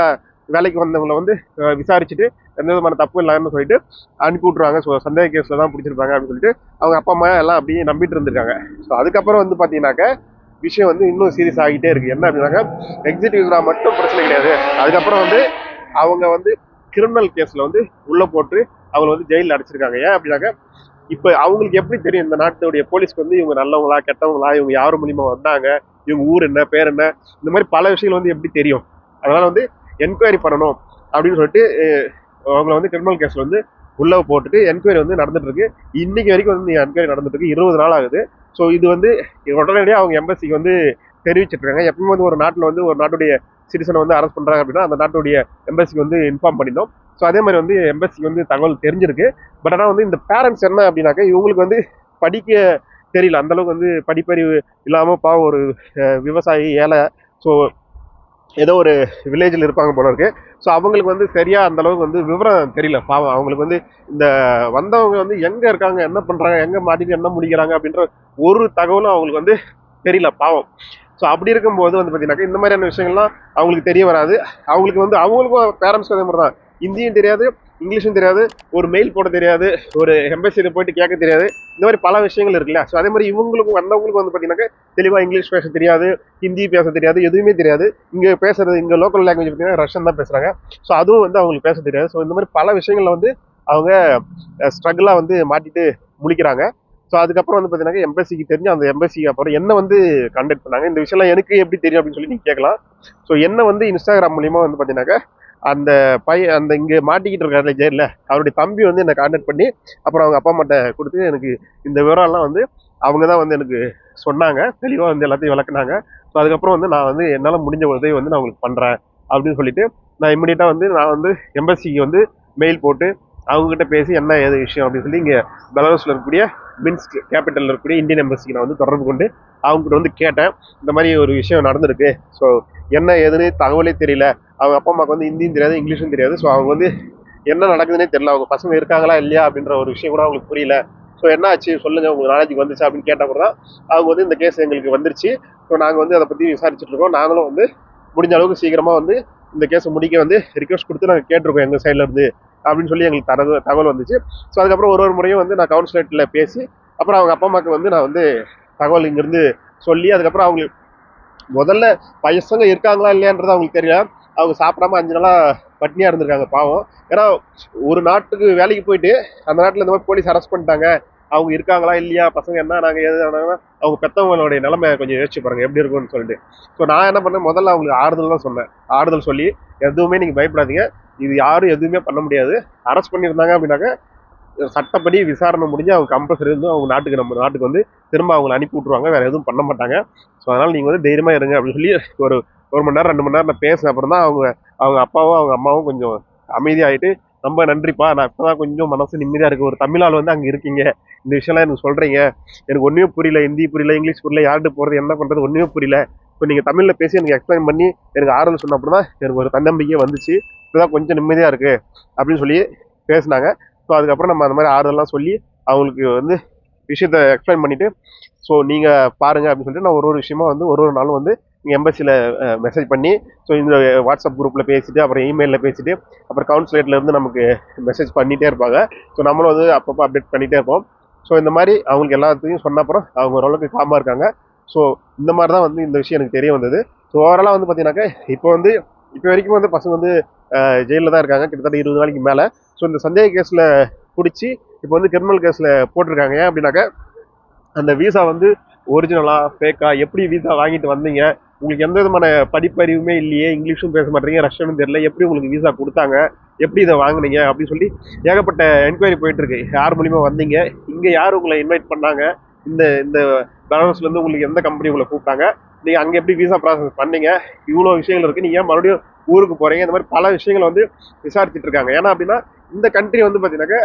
வேலைக்கு வந்தவங்களை வந்து விசாரிச்சுட்டு எந்த விதமான தப்பு இல்லாமல் சொல்லிட்டு அனுப்பி விட்ருவாங்க ஸோ சந்தேக கேஸில் தான் பிடிச்சிருப்பாங்க அப்படின்னு சொல்லிட்டு அவங்க அப்பா அம்மா எல்லாம் அப்படியே நம்பிட்டு இருந்திருக்காங்க. ஸோ அதுக்கப்புறம் வந்து பார்த்தீங்கன்னாக்க விஷயம் வந்து இன்னும் சீரியஸ் ஆகிட்டே இருக்குது என்ன அப்படின்னாக்கா எக்ஸிக்யூட்டிவ்னா மட்டும் பிரச்சனை கிடையாது. அதுக்கப்புறம் வந்து அவங்க வந்து கிரிமினல் கேஸில் வந்து உள்ளே போட்டு அவங்கள வந்து ஜெயிலில் அடைச்சிருக்காங்க. ஏன் அப்படின்னாக்க இப்போ அவங்களுக்கு எப்படி தெரியும் இந்த நாட்டுடைய போலீஸ்க்கு வந்து இவங்க நல்லவங்களா கெட்டவங்களா இவங்க யார் மூலியமாக வந்தாங்க இவங்க ஊர் என்ன பேர் என்ன இந்த மாதிரி பல விஷயங்கள் வந்து எப்படி தெரியும்? அதனால் வந்து என்கொயரி பண்ணணும் அப்படின்னு சொல்லிட்டு அவங்கள வந்து கிரிமினல் கேஸ்ல வந்து உள்ளே போட்டுட்டு என்கொயரி வந்து நடந்துட்டு இருக்கு இன்னைக்கு வரைக்கும் வந்து என்கொயரி நடந்துட்டு இருக்கு இருபது நாள் ஆகுது. ஸோ இது வந்து உடனடியாக அவங்க எம்பசிக்கு வந்து தெரிவிச்சிட்டு இருக்காங்க எப்பவுமே வந்து ஒரு நாட்டில் வந்து ஒரு நாட்டுடைய சிட்டிசனை வந்து அரெஸ்ட் பண்ணுறாங்க அப்படின்னா அந்த நாட்டுடைய எம்பசிக்கு வந்து இன்ஃபார்ம் பண்ணிட்டோம் ஸோ அதே மாதிரி வந்து எம்பசிக்கு வந்து தகவல் தெரிஞ்சிருக்கு. பட் ஆனால் வந்து இந்த பேரண்ட்ஸ் என்ன அப்படின்னாக்க இவங்களுக்கு வந்து படிக்க தெரியல. அந்த அளவுக்கு வந்து படிப்பறிவு இல்லாமல் பாவம் ஒரு விவசாயி ஏழை. ஸோ ஏதோ ஒரு வில்லேஜில் இருப்பாங்க போல இருக்கு. ஸோ அவங்களுக்கு வந்து சரியாக அந்த அளவுக்கு வந்து விவரம் தெரியல. பாவம் அவங்களுக்கு வந்து இந்த வந்தவங்க வந்து எங்கே இருக்காங்க என்ன பண்ணுறாங்க எங்கே மாட்டிட்டு என்ன முடிக்கிறாங்க அப்படின்ற ஒரு தகவலும் அவங்களுக்கு வந்து தெரியல பாவம். ஸோ அப்படி இருக்கும்போது வந்து பார்த்தீங்கன்னாக்கா இந்த மாதிரியான விஷயங்கள்லாம் அவங்களுக்கு தெரிய வராது. அவங்களுக்கு வந்து அவங்களுக்கும் பேரண்ட்ஸ்க்கு அதே மாதிரி தான் ஹிந்தியும் தெரியாது இங்கிலீஷும் தெரியாது ஒரு மெயில் போட தெரியாது ஒரு எம்பசியில் போயிட்டு கேட்க தெரியாது. இந்த மாதிரி பல விஷயங்கள் இருக்குல்ல. ஸோ அதே மாதிரி இவங்களுக்கும் வந்தவங்களுக்கும் வந்து பார்த்தீங்கன்னா தெளிவாக இங்கிலீஷ் பேச தெரியாது ஹிந்தி பேச தெரியாது எதுவுமே தெரியாது. இங்கே பேசுறது இங்கே லோக்கல் லாங்குவேஜ் பார்த்தீங்கன்னா ரஷ்யன் தான் பேசுகிறாங்க ஸோ அதுவும் வந்து அவங்களுக்கு பேச தெரியாது. ஸோ இந்த மாதிரி பல விஷயங்களில் வந்து அவங்க ஸ்ட்ரகிளாக வந்து மாட்டிட்டு முழிக்கிறாங்க. ஸோ அதுக்கப்புறம் வந்து பார்த்தீங்கன்னா எம்பசிக்கு தெரிஞ்சு அந்த எம்பசிக்கு அப்புறம் என்ன வந்து கண்டக்ட் பண்ணாங்க. இந்த விஷயம்லாம் எனக்கு எப்படி தெரியும் அப்படின்னு சொல்லி நீங்கள் கேட்கலாம். ஸோ என்ன வந்து இன்ஸ்டாகிராம் மூலியமாக வந்து பார்த்தீங்கன்னாக்கா அந்த பையன் அந்த இங்கே மாட்டிக்கிட்டு இருக்காருல ஜெயிலில் அவருடைய தம்பி வந்து என்னை கான்டாக்ட் பண்ணி அப்புறம் அவங்க அப்பா அம்மாட்ட கொடுத்து எனக்கு இந்த விவரம்லாம் வந்து அவங்க தான் வந்து எனக்கு சொன்னாங்க. தெளிவாக வந்து எல்லாத்தையும் விளக்குனாங்க. ஸோ அதுக்கப்புறம் வந்து நான் வந்து என்னால் முடிஞ்ச உதவி வந்து நான் உங்களுக்கு பண்ணுறேன் அப்படின்னு சொல்லிட்டு நான் இம்மிடியட்டாக வந்து நான் வந்து எம்பசிக்கு வந்து மெயில் போட்டு அவங்ககிட்ட பேசி என்ன ஏது விஷயம் அப்படின்னு சொல்லி இங்கே பெலாரஸில் இருக்கக்கூடிய மின்ஸ்க் கேபிட்டலில் இருக்கக்கூடிய இந்தியன் எம்பசிக்கு நான் வந்து தொடர்பு கொண்டு அவங்ககிட்ட வந்து கேட்டேன். இந்த மாதிரி ஒரு விஷயம் நடந்திருக்கு. ஸோ என்ன ஏதுன்னு தகவலே தெரியல. அவங்க அப்பா அம்மாவுக்கு வந்து ஹிந்தியும் தெரியாது இங்கிலீஷும் தெரியாது. ஸோ அவங்க வந்து என்ன நடக்குதுன்னே தெரியல. அவங்க பசங்க இருக்காங்களா இல்லையா அப்படின்ற ஒரு விஷயம் கூட அவங்களுக்கு புரியல. ஸோ என்ன ஆச்சு? சொல்லுங்க. உங்களுக்கு நாலேஜுக்கு வந்துச்சு அப்படின்னு கேட்ட கூட தான் அவங்க வந்து இந்த கேஸ் எங்களுக்கு வந்துருச்சு. ஸோ நாங்கள் வந்து அதை பற்றி விசாரிச்சுட்டு இருக்கோம். நாங்களும் வந்து முடிஞ்ச அளவுக்கு சீக்கிரமாக வந்து இந்த கேஸை முடிக்க வந்து ரிக்வஸ்ட் கொடுத்து நாங்கள் கேட்டிருக்கோம் எங்கள் சைட்லேருந்து அப்படின்னு சொல்லி எங்களுக்கு தகவல் தகவல் வந்துச்சு. ஸோ அதுக்கப்புறம் ஒரு ஒரு முறையும் வந்து நான் கவுன்சிலேட்டில் பேசி அப்புறம் அவங்க அப்பா அம்மாவுக்கு வந்து நான் வந்து தகவல் இங்கேருந்து சொல்லி அதுக்கப்புறம் அவங்களுக்கு முதல்ல பசங்க இருக்காங்களா இல்லையான்றது அவங்களுக்கு தெரியல. அவங்க சாப்பிடாம அஞ்சு நாளாக பட்னியாக இருந்திருக்காங்க பாவம். ஏன்னா ஒரு நாட்டுக்கு வேலைக்கு போயிட்டு அந்த நாட்டில் இந்த மாதிரி போலீஸ் அரெஸ்ட் பண்ணிட்டாங்க அவங்க இருக்காங்களா இல்லையா? பசங்க என்ன நாங்கள் எது ஆனாங்கன்னா அவங்க பெத்தவங்களுடைய நிலைமை கொஞ்சம் யோசிச்சு பாருங்க எப்படி இருக்கும்னு சொல்லிட்டு. ஸோ நான் என்ன பண்ணேன்? முதல்ல அவங்களுக்கு ஆறுதல் தான் சொன்னேன். ஆறுதல் சொல்லி எதுவுமே நீங்கள் பயப்படாதீங்க. இது யாரும் எதுவுமே பண்ண முடியாது. அரெஸ்ட் பண்ணியிருந்தாங்க அப்படின்னாக்க சட்டப்படி விசாரணை முடிஞ்சு அவங்க கம்பல்சரி வந்து அவங்க நாட்டுக்கு நம்ம நாட்டுக்கு வந்து திரும்ப அவங்களை அனுப்பி விட்ருவாங்க வேறு எதுவும் பண்ண மாட்டாங்க. ஸோ அதனால் நீங்கள் வந்து தைரியமாக இருங்க அப்படின்னு சொல்லி ஒரு ஒரு மணி நேரம் ரெண்டு மணி நேரம் நான் பேசின அப்புறம் தான் அவங்க அவங்க அப்பாவும் அவங்க அம்மாவும் கொஞ்சம் அமைதியாகிட்டு ரொம்ப நன்றிப்பா. நான் இப்பதான் கொஞ்சம் மனசு நிம்மதியாக இருக்குது ஒரு தமிழ் ஆள் வந்து அங்கே இருக்கீங்க. இந்த விஷயம்லாம் எனக்கு சொல்கிறீங்க எனக்கு ஒன்றுமே புரியல. ஹிந்தி புரியல இங்கிலீஷ் புரியல யார்கிட்ட போகிறது என்ன பண்ணுறது ஒன்றுமே புரியல. இப்போ நீங்கள் தமிழில் பேசி எனக்கு எக்ஸ்பிளைன் பண்ணி எனக்கு ஆறுதல் சொன்ன அப்புறம் தான் எனக்கு ஒரு தன்னம்பிக்கை வந்துச்சு. இப்போதான் கொஞ்சம் நிம்மதியாக இருக்குது அப்படின்னு சொல்லி பேசினாங்க. ஸோ அதுக்கப்புறம் நம்ம அந்த மாதிரி ஆறுதல்லாம் சொல்லி அவங்களுக்கு வந்து விஷயத்த எக்ஸ்பிளைன் பண்ணிவிட்டு ஸோ நீங்கள் பாருங்கள் அப்படின்னு சொல்லிட்டு நான் ஒரு ஒரு விஷயமா வந்து ஒரு ஒரு நாளும் வந்து நீங்கள் எம்பசியில் மெசேஜ் பண்ணி ஸோ இந்த வாட்ஸ்அப் குரூப்பில் பேசிட்டு அப்புறம் இமெயிலில் பேசிட்டு அப்புறம் கவுன்சிலேட்டில் இருந்து நமக்கு மெசேஜ் பண்ணிகிட்டே இருப்பாங்க. ஸோ நம்மளும் வந்து அப்பப்போ அப்டேட் பண்ணிகிட்டே இருப்போம். ஸோ இந்த மாதிரி அவங்களுக்கு எல்லாத்தையும் சொன்ன அப்புறம் அவங்க ஓரளவுக்கு காமாக இருக்காங்க. ஸோ இந்த மாதிரி தான் வந்து இந்த விஷயம் எனக்கு தெரிய வந்தது. ஸோ ஓவராலாக வந்து பார்த்தீங்கன்னாக்கா இப்போ வந்து இப்போ வரைக்கும் வந்து பசங்க வந்து ஜெயிலில் தான் இருக்காங்க. கிட்டத்தட்ட இருபது நாளைக்கு மேலே. ஸோ இந்த சந்தேக கேஸில் பிடிச்சி இப்போ வந்து கிரிமினல் கேஸில் போட்டிருக்காங்க. ஏன் அப்படின்னாக்கா அந்த விசா வந்து ஒரிஜினலாக ஃபேக்காக எப்படி விசா வாங்கிட்டு வந்தீங்க? உங்களுக்கு எந்த விதமான படிப்பறிவுமே இல்லையே இங்கிலீஷும் பேச மாட்டீங்க ரஷ்யனும் தெரியல எப்படி உங்களுக்கு விசா கொடுத்தாங்க எப்படி இதை வாங்குனீங்க அப்படின்னு சொல்லி ஏகப்பட்ட என்கொயரி போயிட்டு இருக்கு யார் மூலியமா வந்தீங்க? இங்க யார் உங்களை இன்வைட் பண்ணாங்க? இந்த இந்த பெலாரஸ்ல உங்களுக்கு எந்த கம்பெனி உங்களை கூப்பிட்டாங்க? நீங்கள் அங்கே எப்படி விசா ப்ராசஸ் பண்ணீங்க? இவ்வளோ விஷயங்கள் இருக்குது நீங்கள் ஏன் மறுபடியும் ஊருக்கு போகிறீங்க இந்த மாதிரி பல விஷயங்கள் வந்து விசாரிச்சுட்டு இருக்காங்க. ஏன்னா அப்படின்னா இந்த கண்ட்ரி வந்து பார்த்தீங்கன்னாக்கா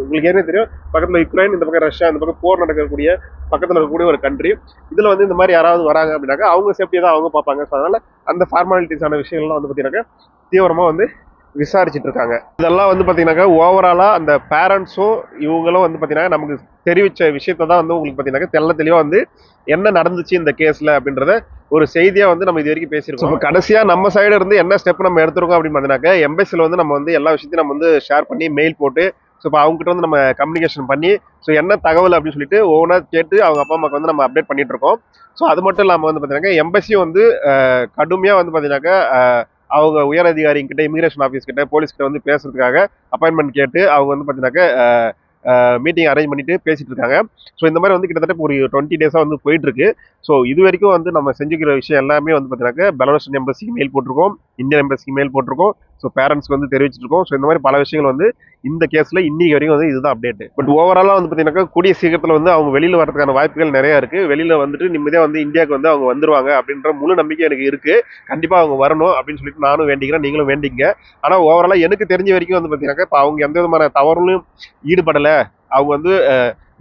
உங்களுக்கு ஏற்கனவே தெரியும் பக்கத்தில் யுக்ரைன் இந்த பக்கம் ரஷ்யா இந்த பக்கம் போர் நடக்கக்கூடிய பக்கத்தில் இருக்கக்கூடிய ஒரு கண்ட்ரி இதில் வந்து இந்த மாதிரி யாராவது வராங்க அப்படின்னாக்கா அவங்க சேஃப்டியை தான் அவங்க பார்ப்பாங்க. ஸோ அதனால் அந்த ஃபார்மாலிட்டிஸான விஷயங்கள்லாம் வந்து பார்த்தீங்கன்னாக்கா தீவிரமாக வந்து விசாரிச்சுட்டு இருக்காங்க இதெல்லாம் வந்து பார்த்தீங்கன்னாக்கா ஓவராலாக அந்த பேரண்ட்ஸும் இவங்களும் வந்து பார்த்தீங்கன்னா நமக்கு தெரிவித்த விஷயத்த தான் வந்து உங்களுக்கு பார்த்தீங்கன்னாக்கா தெல்ல தெளிவாக வந்து என்ன நடந்துச்சு இந்த கேஸில் அப்படின்றத ஒரு செய்தியாக வந்து நம்ம இது வரைக்கும் பேசியிருக்கோம். இப்போ கடைசியாக நம்ம சைடு இருந்து என்ன ஸ்டெப் நம்ம எடுத்துருக்கோம் அப்படின்னு பார்த்தீங்கன்னாக்கா எம்பசியில் வந்து நம்ம வந்து எல்லா விஷயத்தையும் நம்ம வந்து ஷேர் பண்ணி மெயில் போட்டு ஸோ இப்போ அவங்ககிட்ட வந்து நம்ம கம்யூனிகேஷன் பண்ணி ஸோ என்ன தகவல் அப்படின்னு சொல்லிட்டு ஒவ்வொன்றா கேட்டு அவங்க அப்பா அம்மாவுக்கு வந்து நம்ம அப்டேட் பண்ணிகிட்ருக்கோம் இருக்கோம் ஸோ அது மட்டும் இல்லாமல் வந்து பார்த்தீங்கன்னாக்கா எம்பசி வந்து கடுமையாக வந்து பார்த்தீங்கன்னாக்கா அவங்க உயர் அதிகாரிகிட்ட இமிகிரேஷன் ஆஃபீஸ் கிட்ட போலீஸ் கிட்ட வந்து பேசுறதுக்காக அப்பாயின்மெண்ட் கேட்டு அவங்க வந்து பார்த்தீங்கன்னாக்கா மீட்டிங் அரேஞ்ச் பண்ணிட்டு பேசிட்டு இருக்காங்க. ஸோ இந்த மாதிரி வந்து கிட்டத்தட்ட ஒரு டுவெண்ட்டி டேஸாக வந்து போயிட்டு இருக்கு ஸோ இது வரைக்கும் வந்து நம்ம செஞ்சுக்கிற விஷயம் எல்லாமே வந்து பார்த்தீங்கன்னாக்கா பெலாரஸ் எம்பசிக்கு மெயில் போட்டிருக்கோம் இந்தியன் எம்பசிக்கு மெயில் போட்டிருக்கோம். ஸோ பேரண்ட்ஸ்க்கு வந்து தெரிவிச்சிருக்கோம். ஸோ இந்த மாதிரி பல விஷயங்கள் வந்து இந்த கேஸில் இன்னைக்கு வரைக்கும் வந்து இதுதான் அப்டேட் பட் ஓவராலாக வந்து பார்த்தீங்கன்னாக்கா கூடிய சீக்கிரத்தில் வந்து அவங்க வெளியில் வரதுக்கான வாய்ப்புகள் நிறையா இருக்குது வெளியில் வந்துட்டு நிம்மதியாக வந்து இந்தியாவுக்கு வந்து அவங்க வந்துருவாங்க அப்படின்ற முழு நம்பிக்கை எனக்கு இருக்குது கண்டிப்பாக அவங்க வரணும் அப்படின்னு சொல்லிட்டு நானும் வேண்டிக்கிறேன். நீங்களும் வேண்டிங்க ஆனால் ஓவராலாக எனக்கு தெரிஞ்ச வரைக்கும் வந்து பார்த்தீங்கன்னாக்கா இப்போ அவங்க எந்த விதமான தவறுலையும் ஈடுபடலை. அவங்க வந்து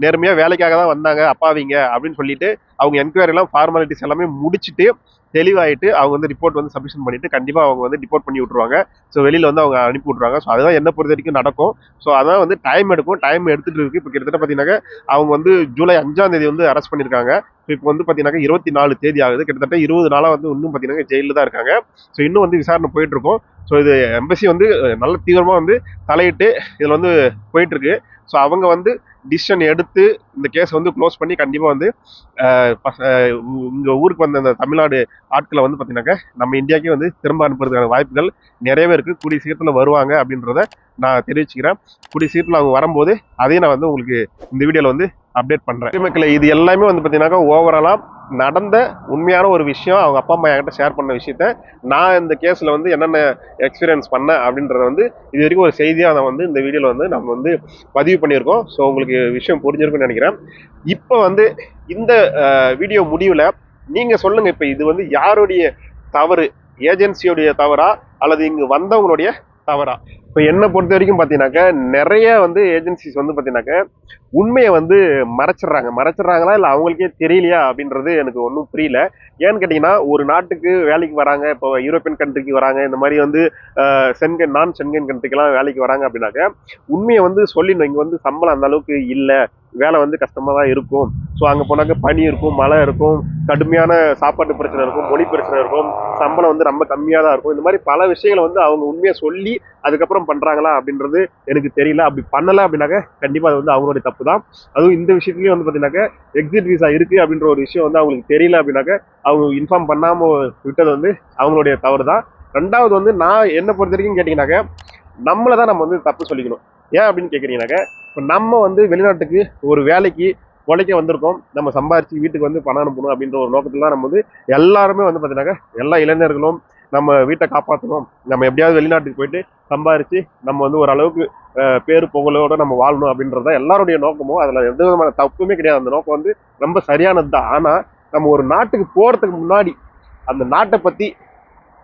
நேர்மையாக வேலைக்காக தான் வந்தாங்க. அப்பாவிங்க அப்படின்னு சொல்லிட்டு அவங்க என்கொயரி எல்லாம் ஃபார்மாலிட்டிஸ் எல்லாமே முடிச்சுட்டு தெளிவாயிட்டு அவங்க வந்து ரிப்போர்ட் வந்து சப்மிஷன் பண்ணிட்டு கண்டிப்பா அவங்க வந்து ரிப்போர்ட் பண்ணி விட்டுருவாங்க. ஸோ வெளியில வந்து அவங்க அனுப்பி விட்ருவாங்க ஸோ அதுதான் என்ன பொறுத்த வரைக்கும் நடக்கும். ஸோ அதான் வந்து டைம் எடுக்கும். டைம் எடுத்துட்டு இருக்கு. இப்போ கிட்டத்தட்ட பார்த்தீங்கன்னா அவங்க வந்து ஜூலை அஞ்சாம் தேதி வந்து அரெஸ்ட் பண்ணியிருக்காங்க. ஸோ இப்போ வந்து பார்த்தீங்கன்னா இருபத்தி நாலு தேதி ஆகுது. கிட்டத்தட்ட இருபது நாளாக வந்து இன்னும் பார்த்தீங்கன்னா ஜெயிலில் தான் இருக்காங்க. ஸோ இன்னும் வந்து விசாரணை போயிட்டு இருக்கும் ஸோ இது எம்பசி வந்து நல்ல தீவிரமாக வந்து தலையிட்டு இதில் வந்து போயிட்டு இருக்கு ஸோ அவங்க வந்து டிசிஷன் எடுத்து இந்த கேஸ் வந்து க்ளோஸ் பண்ணி கண்டிப்பாக வந்து இங்கே ஊருக்கு வந்த அந்த தமிழ்நாடு ஆட்களை வந்து பார்த்தீங்கன்னாக்க நம்ம இந்தியாவுக்கே வந்து திரும்ப அனுப்புறதுக்கான வாய்ப்புகள் நிறையவே இருக்குது கூடிய சீக்கிரத்தில் வருவாங்க அப்படின்றத நான் தெரிவிச்சுக்கிறேன். கூடிய சீக்கிரத்தில் அவங்க வரும்போது அதையும் நான் வந்து உங்களுக்கு இந்த வீடியோவில் வந்து அப்டேட் பண்ணுறேன் மக்களை இது எல்லாமே வந்து பார்த்தீங்கன்னாக்கா ஓவராலாக நடந்த உண்மையான ஒரு விஷயம் அவங்க அப்பா அம்மா என்கிட்ட ஷேர் பண்ண விஷயத்த நான் இந்த கேஸில் வந்து என்னென்ன எக்ஸ்பீரியன்ஸ் பண்ணேன் அப்படின்றத வந்து இது வரைக்கும் ஒரு செய்தியாக நான் வந்து இந்த வீடியோவில் வந்து நம்ம வந்து பதிவு பண்ணியிருக்கோம். ஸோ உங்களுக்கு விஷயம் புரிஞ்சிருக்கும்னு நினைக்கிறேன். இப்போ வந்து இந்த வீடியோ முடிவில் நீங்கள் சொல்லுங்கள் இப்போ இது வந்து யாருடைய தவறு? ஏஜென்சியோடைய தவறா? அல்லது இங்கே வந்தவங்களுடைய தவறா. இப்போ என்னை பொறுத்த வரைக்கும் பார்த்தீங்கன்னாக்கா நிறைய வந்து ஏஜென்சிஸ் வந்து பார்த்தீங்கன்னாக்கா உண்மையை வந்து மறைச்சிடுறாங்க. மறைச்சிடுறாங்களா இல்லை அவங்களுக்கே தெரியலையா அப்படின்றது எனக்கு ஒன்றும் புரியல. ஏன்னு கேட்டிங்கன்னா ஒரு நாட்டுக்கு வேலைக்கு வராங்க இப்போ யூரோப்பியன் கண்ட்ரிக்கு வராங்க இந்த மாதிரி வந்து சென்கன் நான் சென்கன் கண்ட்ரிக்கெலாம் வேலைக்கு வராங்க அப்படின்னாக்க உண்மையை வந்து சொல்லிடணும். இங்கே வந்து சம்பளம் அந்த அளவுக்கு இல்லை. வேலை வந்து கஷ்டமாக தான் இருக்கும். ஸோ அங்கே போனாக்க பனி இருக்கும் மழை இருக்கும் கடுமையான சாப்பாட்டு பிரச்சனை இருக்கும் மொழி பிரச்சனை இருக்கும் சம்பளம் வந்து ரொம்ப கம்மியாக தான் இருக்கும். இந்த மாதிரி பல விஷயங்களை வந்து அவங்க உண்மையாக சொல்லி அதுக்கப்புறம் பண்ணுறாங்களா அப்படின்றது எனக்கு தெரியல. அப்படி பண்ணலை அப்படின்னாக்க கண்டிப்பாக அது வந்து அவங்களுடைய தப்பு தான். அதுவும் இந்த விஷயத்துலையும் வந்து பார்த்தீங்கன்னாக்க எக்ஸிட் விசா இருக்குது அப்படின்ற ஒரு விஷயம் வந்து அவங்களுக்கு தெரியல அப்படின்னாக்க அவங்க இன்ஃபார்ம் பண்ணாமல் விட்டது வந்து அவங்களுடைய தவறு தான். ரெண்டாவது வந்து நான் என்ன பொறுத்த வரைக்கும் கேட்டிங்கனாக்க நம்மளை தான் நம்ம வந்து தப்பு சொல்லிக்கணும். ஏன் அப்படின்னு கேட்குறீங்கனாக்க இப்போ நம்ம வந்து வெளிநாட்டுக்கு ஒரு வேலைக்கு உழைக்க வந்திருக்கோம். நம்ம சம்பாரிச்சு வீட்டுக்கு வந்து பணம் அனுப்பணும் அப்படின்ற ஒரு நோக்கத்தில் தான் நம்ம வந்து எல்லாருமே வந்து பார்த்தீங்கன்னாக்கா எல்லா இளைஞர்களும் நம்ம வீட்டை காப்பாற்றணும் நம்ம எப்படியாவது வெளிநாட்டுக்கு போயிட்டு சம்பாரித்து நம்ம வந்து ஒரு அளவுக்கு அஹ், புகழோட நம்ம வாழணும் அப்படின்றது தான் எல்லாருடைய நோக்கமும். அதில் எந்த விதமான தப்புமே கிடையாது. அந்த நோக்கம் வந்து ரொம்ப சரியானது தான் ஆனால் நம்ம ஒரு நாட்டுக்கு போகிறதுக்கு முன்னாடி அந்த நாட்டை பற்றி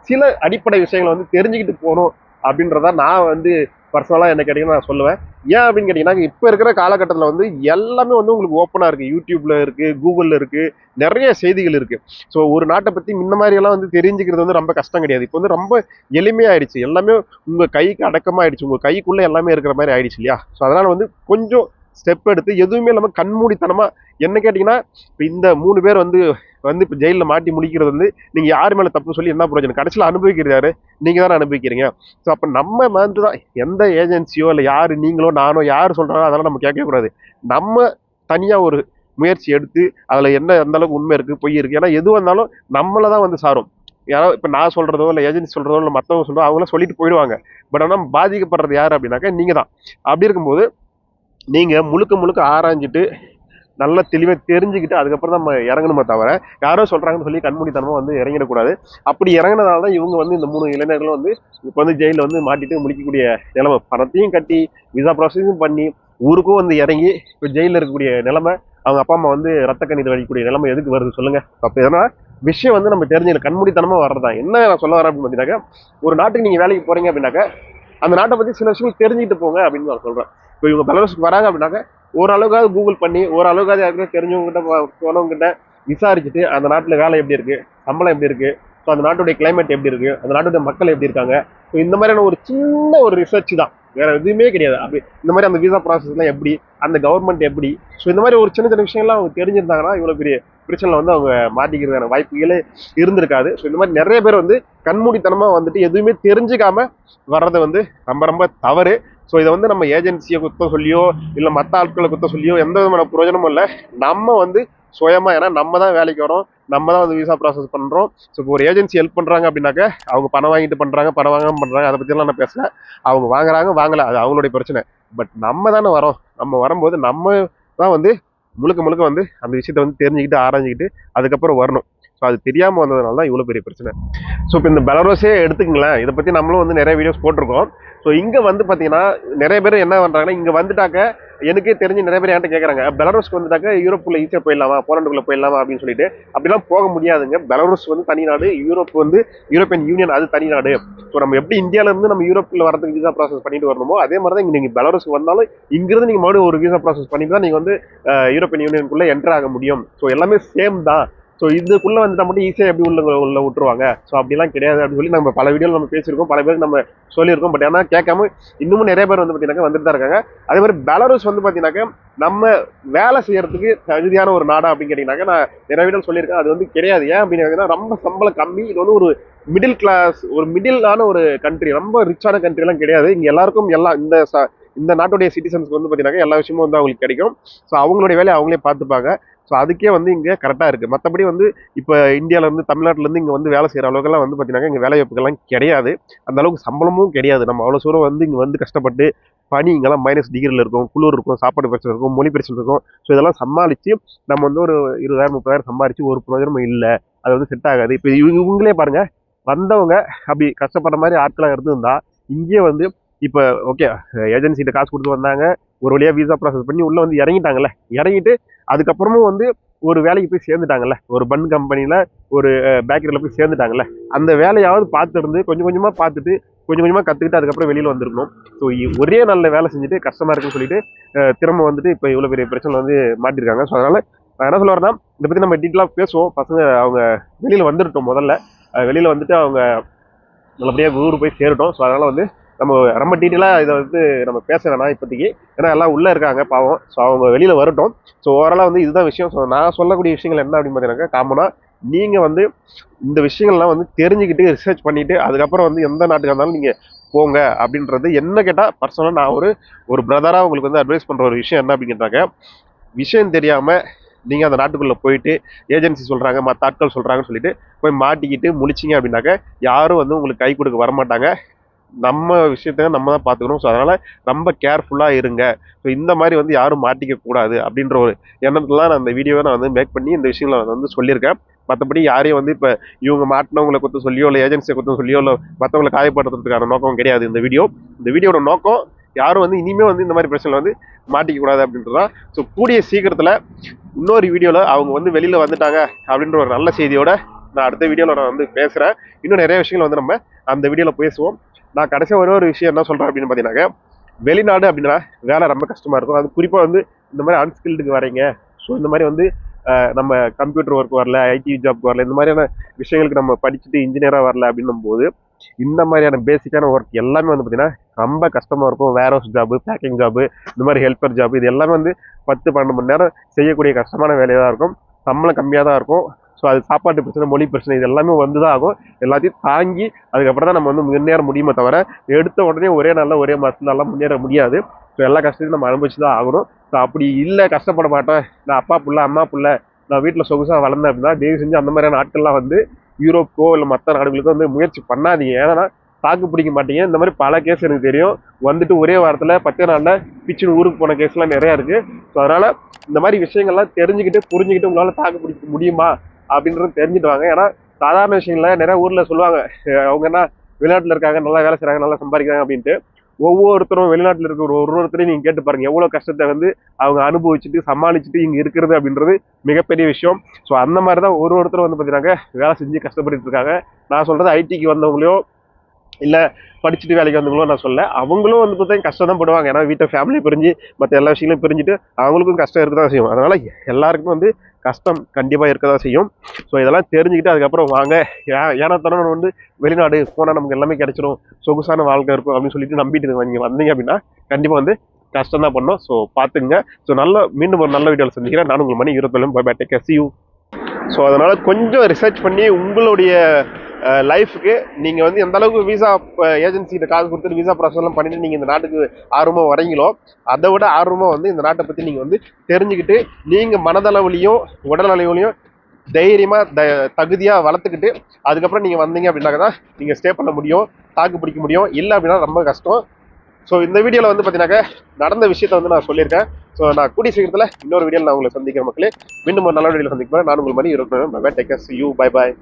சில அடிப்படை விஷயங்களை வந்து தெரிஞ்சுக்கிட்டு போகணும் அப்படின்றத நான் வந்து பர்சனலாக என்ன கேட்டிங்கன்னா நான் சொல்லுவேன். ஏன் அப்படின்னு கேட்டிங்கன்னா இப்போ இருக்கிற காலகட்டத்தில் வந்து எல்லாமே வந்து உங்களுக்கு ஓப்பனாக இருக்குது யூடியூப்பில் இருக்குது கூகுளில் இருக்குது நிறைய செய்திகள் இருக்குது ஸோ ஒரு நாட்டை பற்றி இந்த மாதிரியெல்லாம் வந்து தெரிஞ்சுக்கிறது வந்து ரொம்ப கஷ்டம் கிடையாது. இப்போ வந்து ரொம்ப எளிமையாகிடுச்சு எல்லாமே உங்கள் கைக்கு அடக்கமாக ஆயிடுச்சு உங்கள் கைக்குள்ளே எல்லாமே இருக்கிற மாதிரி ஆயிடுச்சு இல்லையா? ஸோ அதனால் வந்து கொஞ்சம் ஸ்டெப் எடுத்து எதுவுமே இல்லாமல் கண்மூடித்தனமாக என்ன கேட்டிங்கன்னா இப்போ இந்த மூணு பேர் வந்து வந்து இப்போ ஜெயிலில் மாட்டி முடிக்கிறது வந்து நீங்கள் யார் மேலே தப்பு சொல்லி என்ன பிரயோஜனம்? கடைசியில் அனுபவிக்கிறது நீங்கள் தானே அனுபவிக்கிறீங்க. ஸோ அப்போ நம்ம வந்து தான் எந்த ஏஜென்சியோ இல்லை யார் நீங்களோ நானோ யார் சொல்கிறாரோ அதெல்லாம் நம்ம கேட்கக்கூடாது நம்ம தனியாக ஒரு முயற்சி எடுத்து அதில் என்ன எந்த அளவுக்கு உண்மை இருக்குது பொய் இருக்குது ஏன்னா எது வந்தாலும் நம்மளை தான் வந்து சாரும். யாரோ இப்போ நான் சொல்கிறதோ இல்லை ஏஜென்சி சொல்கிறதோ இல்லை மற்றவங்க சொல்கிறதோ அவங்களாம் சொல்லிட்டு போயிடுவாங்க. பட் ஆனால் பாதிக்கப்படுறது யார் அப்படின்னாக்கா நீங்கள் தான் அப்படி இருக்கும்போது நீங்கள் முழுக்க முழுக்க ஆராய்ஞ்சிட்டு நல்லா தெளிவாக தெரிஞ்சுக்கிட்டு அதுக்கப்புறம் நம்ம இறங்கணுமே தவிர யாரோ சொல்கிறாங்கன்னு சொல்லி கண்மூடித்தனமாக வந்து இறங்கிடக்கூடாது. அப்படி இறங்கினதால தான் இவங்க வந்து இந்த மூணு இளைஞர்களும் வந்து இப்போ வந்து ஜெயிலில் வந்து மாட்டிட்டு முடிக்கக்கூடிய நிலைமை. பணத்தையும் கட்டி விசா ப்ராசஸும் பண்ணி ஊருக்கும் வந்து இறங்கி இப்போ ஜெயிலில் இருக்கக்கூடிய நிலைமை அவங்க அப்பா அம்மா வந்து ரத்த கணித வழிக்கூடிய நிலைமை எதுக்கு வருது சொல்லுங்கள் அப்போ எதனால் விஷயம் வந்து நம்ம தெரிஞ்சுக்கல கண்மூடித்தனமாக வர்றதா? என்ன நான் சொல்ல வரேன் அப்படின்னு பார்த்தீங்கன்னாக்கா ஒரு நாட்டுக்கு நீங்கள் வேலைக்கு போகிறீங்க அப்படின்னாக்கா அந்த நாட்டை பற்றி சில விஷயங்கள் தெரிஞ்சுக்கிட்டு போங்க அப்படின்னு நான் சொல்கிறேன் இப்போ இவங்க பெலரஸுக்கு வராங்க அப்படின்னாக்கா ஓரளவுக்காவது கூகுள் பண்ணி ஓரளவுக்காவது யாருக்கும் தெரிஞ்சவங்ககிட்ட போனவங்ககிட்ட விசாரிச்சுட்டு அந்த நாட்டில் வேலை எப்படி இருக்குது சம்பளம் எப்படி இருக்குது ஸோ அந்த நாட்டுடைய கிளைமேட் எப்படி இருக்குது அந்த நாட்டுடைய மக்கள் எப்படி இருக்காங்க ஸோ இந்த மாதிரியான ஒரு சின்ன ஒரு ரிசர்ச் தான். வேற எதுவுமே கிடையாது. அப்படி இந்த மாதிரி அந்த விசா ப்ராசஸ்லாம் எப்படி அந்த கவர்மெண்ட் எப்படி ஸோ இந்த மாதிரி ஒரு சின்ன சின்ன விஷயங்கள்லாம் அவங்க தெரிஞ்சிருந்தாங்கன்னா இவ்வளோ பெரிய பிரச்சனை வந்து அவங்க மாட்டிக்கிறதுக்கான வாய்ப்புகளே இருந்திருக்காது. ஸோ இந்த மாதிரி நிறைய பேர் வந்து கண்மூடித்தனமாக வந்துட்டு எதுவுமே தெரிஞ்சுக்காம வர்றது வந்து ரொம்ப ரொம்ப தவறு. ஸோ இதை வந்து நம்ம ஏஜென்சியை குத்த சொல்லியோ இல்லை மற்ற ஆட்களை குத்த சொல்லியோ எந்த விதமான பிரயோஜனமும் இல்லை. நம்ம வந்து சுயமாக ஏன்னா நம்ம தான் வேலைக்கு வரோம் நம்ம தான் வந்து விசா ப்ராசஸ் பண்ணுறோம் ஸோ இப்போ ஒரு ஏஜென்சி ஹெல்ப் பண்ணுறாங்க அப்படின்னாக்க அவங்க பணம் வாங்கிட்டு பண்ணுறாங்க பணம் வாங்காமல் பண்ணுறாங்க அதை பற்றிலாம் நான் பேசல. அவங்க வாங்குறாங்க வாங்கலை அது அவங்களுடைய பிரச்சனை. பட் நம்ம தானே வரோம். நம்ம வரும்போது நம்ம தான் வந்து முழுக்க முழுக்க வந்து அந்த விஷயத்தை வந்து தெரிஞ்சுக்கிட்டு ஆராய்ஞ்சிக்கிட்டு அதுக்கப்புறம் வரணும். ஸோ அது தெரியாமல் வந்ததுனால தான் இவ்வளோ பெரிய பிரச்சனை. ஸோ இப்போ இந்த பெலரோஸே எடுத்துக்கங்களேன். இதை பற்றி நம்மளும் வந்து நிறைய வீடியோஸ் போட்டிருக்கோம். ஸோ இங்கே வந்து பார்த்தீங்கன்னா நிறைய பேர் என்ன பண்ணுறாங்கன்னா இங்கே வந்துட்டாக்க எனக்கே தெரிஞ்சு நிறைய பேர் என்கிட்ட கேட்குறாங்க பெலரோஸ்க்கு வந்துட்டாக்க யூரோப்பில் ஈஸியாக போயிடலாமா? போலாண்டுக்குள்ளே போயிடலாமா? அப்படின்னு சொல்லிட்டு. அப்படிலாம் போக முடியாதுங்க. பெலரோஸ் வந்து தனி நாடு. யூரோப் வந்து யூரோப்பியன் யூனியன் அது தனி நாடு. ஸோ நம்ம எப்படி இந்தியாவிலேருந்து நம்ம யூரோப்பில் வரதுக்கு விசா ப்ராசஸ் பண்ணிட்டு வரணுமோ அதே மாதிரி தான் இங்கே நீங்கள் பெலரோஸ்க்கு வந்தாலும் இங்கிருந்து நீங்கள் மறுபடியும் ஒரு விசா ப்ராசஸ் பண்ணிட்டு தான் நீங்கள் வந்து யூரோப்பியன் யூனியனுக்குள்ளே என்டர் ஆக முடியும். ஸோ எல்லாமே சேம் தான். ஸோ இதுக்குள்ளே வந்துட்டு மட்டும் ஈஸியாக எப்படி உள்ள உள்ள விட்டுருவாங்க? ஸோ அப்படிலாம் கிடையாது அப்படின்னு சொல்லி நம்ம பல வீடியோவில் நம்ம பேசியிருக்கோம் பல பேருக்கு நம்ம சொல்லியிருக்கோம். பட் ஆனால் கேட்காம இன்னமும் நிறைய பேர் வந்து பார்த்தீங்கன்னா வந்துட்டு தான் இருக்காங்க. அதே மாதிரி பெலரூஸ் வந்து பார்த்தீங்கன்னாக்கா நம்ம வேலை செய்யறதுக்கு தகுதியான ஒரு நாடா அப்படின்னு கேட்டிங்கனாக்கா நான் நிறைய வீடியோ சொல்லியிருக்கேன். அது வந்து கிடையாது. ஏன் அப்படின்னு கேட்டீங்கன்னா ரொம்ப சம்பளம் கம்மி. இது வந்து ஒரு மிடில் கிளாஸ் ஒரு மிடிலான ஒரு கண்ட்ரி ரொம்ப ரிச்சான கண்ட்ரிலாம் கிடையாது. இங்கே எல்லாருக்கும் எல்லா இந்த இந்த நாட்டுடைய சிட்டிசன்ஸ்க்கு வந்து பார்த்தீங்கன்னா எல்லா விஷயமும் வந்து அவங்களுக்கு கிடைக்கும். ஸோ அவங்களுடைய வேலையை அவங்களே பார்த்துப்பாங்க. ஸோ அதுக்கே வந்து இங்கே கரெக்டாக இருக்குது மற்றபடி வந்து இப்போ இந்தியாவிலேருந்து தமிழ்நாட்டிலேருந்து இங்கே வந்து வேலை செய்கிற அளவுக்குலாம் வந்து பார்த்தீங்கன்னா இங்கே வேலை வாய்ப்புகள்லாம் கிடையாது. அந்த அளவுக்கு சம்பளமும் கிடையாது. நம்ம அவ்வளோ தூரம் வந்து இங்கே வந்து கஷ்டப்பட்டு பனி இங்கெல்லாம் மைனஸ் டிகிரியில் இருக்கும் குளிர் இருக்கும் சாப்பாடு பிரச்சனை இருக்கும் மொழி பிரச்சனை இருக்கும். ஸோ இதெல்லாம் சமாளித்து நம்ம வந்து ஒரு இருபதாயிரம் முப்பதாயிரம் சம்பாரித்து ஒரு பிரயோஜனமும் இல்லை. அது வந்து செட் ஆகாது. இப்போ இவங்களே பாருங்கள் வந்தவங்க அப்படி கஷ்டப்படுற மாதிரி ஆட்களாக இருந்திருந்தா இங்கேயே வந்து இப்போ ஓகே ஏஜென்சிகிட்ட காசு கொடுத்து வந்தாங்க. ஒரு வழியாக விசா ப்ராசஸ் பண்ணி உள்ளே வந்து இறங்கிட்டாங்கல்ல. இறங்கிட்டு அதுக்கப்புறமும் வந்து ஒரு வேலைக்கு போய் சேர்ந்துட்டாங்கல்ல. ஒரு பன் கம்பெனியில் ஒரு பேக்கரியில் போய் சேர்ந்துட்டாங்கல்ல. அந்த வேலையாவது பார்த்துருந்து கொஞ்சம் கொஞ்சமாக பார்த்துட்டு கொஞ்சம் கொஞ்சமாக கற்றுக்கிட்டு அதுக்கப்புறம் வெளியில் வந்திருக்கணும். ஸோ ஒரே நல்ல வேலை செஞ்சுட்டு கஷ்டமாக இருக்குன்னு சொல்லிட்டு திறமை திரும்ப வந்துட்டு இப்போ இவ்வளோ பெரிய பிரச்சனை வந்து மாட்டிருக்காங்க. ஸோ அதனால் நான் என்ன சொல்ல வரேன்னா இதை பற்றி நம்ம டீட்டெயிலாக பேசுவோம். பசங்க அவங்க வெளியில் வந்துருட்டோம் முதல்ல. வெளியில் வந்துட்டு அவங்க நல்லபடியாக ஊர் போய் சேரட்டும். ஸோ அதனால் வந்து நம்ம ரொம்ப டீட்டெயிலாக இதை வந்து நம்ம பேச வேணாம் இப்போதைக்கு. ஏன்னா எல்லாம் உள்ளே இருக்காங்க பாவம். ஸோ அவங்க வெளியில் வரட்டும். ஸோ ஓவராலாக வந்து இதுதான் விஷயம். ஸோ நான் சொல்லக்கூடிய விஷயங்கள் என்ன அப்படின்னு பார்த்தீங்கன்னா காமனாக நீங்கள் வந்து இந்த விஷயங்கள்லாம் வந்து தெரிஞ்சுக்கிட்டு ரிசர்ச் பண்ணிவிட்டு அதுக்கப்புறம் வந்து எந்த நாட்டுக்கு இருந்தாலும் நீங்கள் போங்க அப்படின்றது என்ன கேட்டால் பர்சனலாக நான் ஒரு ஒரு பிரதராக உங்களுக்கு வந்து அட்வைஸ் பண்ணுற ஒரு விஷயம் என்ன அப்படின்னு விஷயம் தெரியாமல் நீங்கள் அந்த நாட்டுக்குள்ளே போயிட்டு ஏஜென்சி சொல்கிறாங்க மற்ற ஆட்கள் சொல்கிறாங்கன்னு சொல்லிட்டு போய் மாட்டிக்கிட்டு முழிச்சிங்க அப்படின்னாக்க யாரும் வந்து உங்களுக்கு கை கொடுக்க வரமாட்டாங்க. நம்ம விஷயத்த நம்ம தான் பார்த்துக்கணும். ஸோ அதனால் ரொம்ப கேர்ஃபுல்லாக இருங்க. ஸோ இந்த மாதிரி வந்து யாரும் மாட்டிக்க கூடாது அப்படின்ற ஒரு எண்ணத்துல நான் அந்த வீடியோவை நான் வந்து மேக் பண்ணி இந்த விஷயங்களை நான் வந்து சொல்லியிருக்கேன். மற்றபடி யாரையும் வந்து இப்போ இவங்க மாட்டினவங்களை கொடுத்து சொல்லியோ இல்லை ஏஜென்சியை கொடுத்து சொல்லியோ இல்லை மற்றவங்களை காயப்படுத்துறதுக்கான நோக்கம் கிடையாது இந்த வீடியோ இந்த வீடியோட நோக்கம் யாரும் வந்து இனிமேல் வந்து இந்த மாதிரி பிரச்சனை வந்து மாட்டிக்க கூடாது அப்படின்றதான் ஸோ கூடிய சீக்கிரத்தில் இன்னொரு வீடியோவில் அவங்க வந்து வெளியில் வந்துட்டாங்க அப்படின்ற ஒரு நல்ல செய்தியோட நான் அடுத்த வீடியோவில் நான் வந்து பேசுகிறேன் இன்னும் நிறைய விஷயங்கள் வந்து நம்ம அந்த வீடியோவில் பேசுவோம். நான் கடைசியாக ஒரே ஒரு விஷயம் என்ன சொல்கிறேன் அப்படின்னு பார்த்தீங்கன்னாக்க வெளிநாடு அப்படின்னா வேலை ரொம்ப கஷ்டமாக இருக்கும். அது குறிப்பாக வந்து இந்த மாதிரி அன்ஸ்கில்டுக்கு வரீங்க ஸோ இந்த மாதிரி வந்து நம்ம கம்ப்யூட்டர் ஒர்க் வரல ஐடி ஜாப்க்கு வரல இந்த மாதிரியான விஷயங்களுக்கு நம்ம படிச்சுட்டு இன்ஜினியராக வரல அப்படின்னும் போது இந்த மாதிரியான பேசிக்கான ஒர்க் எல்லாமே வந்து பார்த்தீங்கன்னா ரொம்ப கஷ்டமாக இருக்கும். Warehouse job packing job இந்த மாதிரி ஹெல்ப்பர் ஜாப் இது எல்லாமே வந்து பத்து பன்னெண்டு மணி நேரம் செய்யக்கூடிய கஷ்டமான வேலையாக தான் இருக்கும். சம்பளம் கம்மியாக தான் இருக்கும். ஸோ அது சாப்பாட்டு பிரச்சனை மொழி பிரச்சனை இது எல்லாமே வந்து தான் ஆகும். எல்லாத்தையும் தாங்கி அதுக்கப்புறம் தான் நம்ம வந்து முன்னேற முடியுமே தவிர எடுத்த உடனே ஒரே நாளில் ஒரே மாதத்துலலாம் முன்னேற முடியாது. ஸோ எல்லா கஷ்டத்தையும் நம்ம அனுபவிச்சு தான் ஆகணும். ஸோ அப்படி இல்லை கஷ்டப்பட மாட்டேன். நான் அப்பா புள்ள அம்மா புள்ள நான் வீட்டில் சொகுசாக வளர்ந்தேன் அப்படின்னா தயவு செஞ்சு அந்த மாதிரியான ஆட்கள்லாம் வந்து யூரோப்போ இல்லை மற்ற நாடுகளுக்கோ வந்து முயற்சி பண்ணாதீங்க. ஏன்னா தாக்கு பிடிக்க மாட்டீங்க. இந்த மாதிரி பல கேஸ் எனக்கு தெரியும். வந்துட்டு ஒரே வாரத்தில் பத்து நாளில் பிச்சுன்னு ஊருக்கு போன கேஸ்லாம் நிறையா இருக்குது ஸோ அதனால் இந்த மாதிரி விஷயங்கள்லாம் தெரிஞ்சுக்கிட்டு புரிஞ்சுக்கிட்டு உங்களால் தாக்கு பிடிக்க முடியுமா? அப்படின்றது தெரிஞ்சுட்டு வாங்க ஏன்னா சாதாரண விஷயங்கள நிறைய ஊரில் சொல்லுவாங்க அவங்க என்ன வெளிநாட்டில் இருக்காங்க நல்லா வேலை செய்கிறாங்க நல்லா சம்பாதிக்கிறாங்க அப்படின்ட்டு. ஒவ்வொருத்தரும் வெளிநாட்டில் இருக்கிற ஒரு ஒருத்தரையும் நீங்கள் கேட்டு பாருங்க எவ்வளோ கஷ்டத்தை வந்து அவங்க அனுபவிச்சுட்டு சமாளிச்சுட்டு இங்கே இருக்கிறது அப்படின்றது மிகப்பெரிய விஷயம். ஸோ அந்த மாதிரி தான் ஒரு ஒருத்தர் வந்து பார்த்தீங்கன்னா வேலை செஞ்சு கஷ்டப்பட்டு இருக்காங்க. நான் சொல்கிறது ஐடிக்கு வந்தவங்களையோ இல்லை படிச்சுட்டு வேலைக்கு வந்தவங்களோ நான் சொல்ல அவங்களும் வந்து பார்த்தீங்கன்னா கஷ்டம் தான் படுவாங்க. ஏன்னா வீட்டை ஃபேமிலி பிரிஞ்சு மற்ற எல்லா விஷயங்களும் பிரிஞ்சுட்டு அவங்களுக்கும் கஷ்டம் இருக்க தான் செய்யும். அதனால் எல்லாருக்கும் வந்து கஷ்டம் கண்டிப்பாக இருக்க தான் செய்யும். ஸோ இதெல்லாம் தெரிஞ்சுக்கிட்டு அதுக்கப்புறம் வாங்க. ஏ- ஏன்னா தரம் வந்து வெளிநாடு போனால் நமக்கு எல்லாமே கிடைச்சிடும் சொகுசான வாழ்க்கை இருக்கும் அப்படின்னு சொல்லிட்டு நம்பிட்டு நீங்கள் வந்தீங்க அப்படின்னா கண்டிப்பாக வந்து கஷ்டம் தான் பண்ணோம். ஸோ பார்த்துங்க ஸோ நல்ல மீண்டும் ஒரு நல்ல வீடியோவில் சந்திக்கிறேன். நான் உங்கள் மணி இருபத்தொன்னு. பை பை டேக் ஸோ அதனால் கொஞ்சம் ரிசர்ச் பண்ணி உங்களுடைய லைஃபுக்கு நீங்கள் வந்து எந்த அளவுக்கு விசா ஏஜென்சிகிட்ட காசு கொடுத்துட்டு விசா ப்ராசஸ்லாம் பண்ணிட்டு நீங்கள் இந்த நாட்டுக்கு ஆர்வமாக வரீங்களோ அதை விட ஆர்வமாக வந்து இந்த நாட்டை பற்றி நீங்கள் வந்து தெரிஞ்சுக்கிட்டு நீங்கள் மனதளவுலையும் உடலளவுலையும் தைரியமாக த தகுதியாக வளர்த்துக்கிட்டு அதுக்கப்புறம் நீங்கள் வந்தீங்க அப்படின்னாக்க தான் நீங்கள் ஸ்டே பண்ண முடியும் தாக்கு பிடிக்க முடியும். இல்லை அப்படின்னா ரொம்ப கஷ்டம். ஸோ இந்த வீடியோவில் வந்து பார்த்தீங்கன்னாக்க நடந்த விஷயத்தை வந்து நான் சொல்லியிருக்கேன். ஸோ நான் கூடிய சீக்கிரத்தில் இன்னொரு வீடியோவில் நான் உங்களை சந்திக்கிற மக்களே. மீண்டும் ஒரு நல்ல வீடியோவில் சந்திக்கிறேன் நான் உங்கள் மணி இருக்கிறேன் டேக் யூ பை பாய்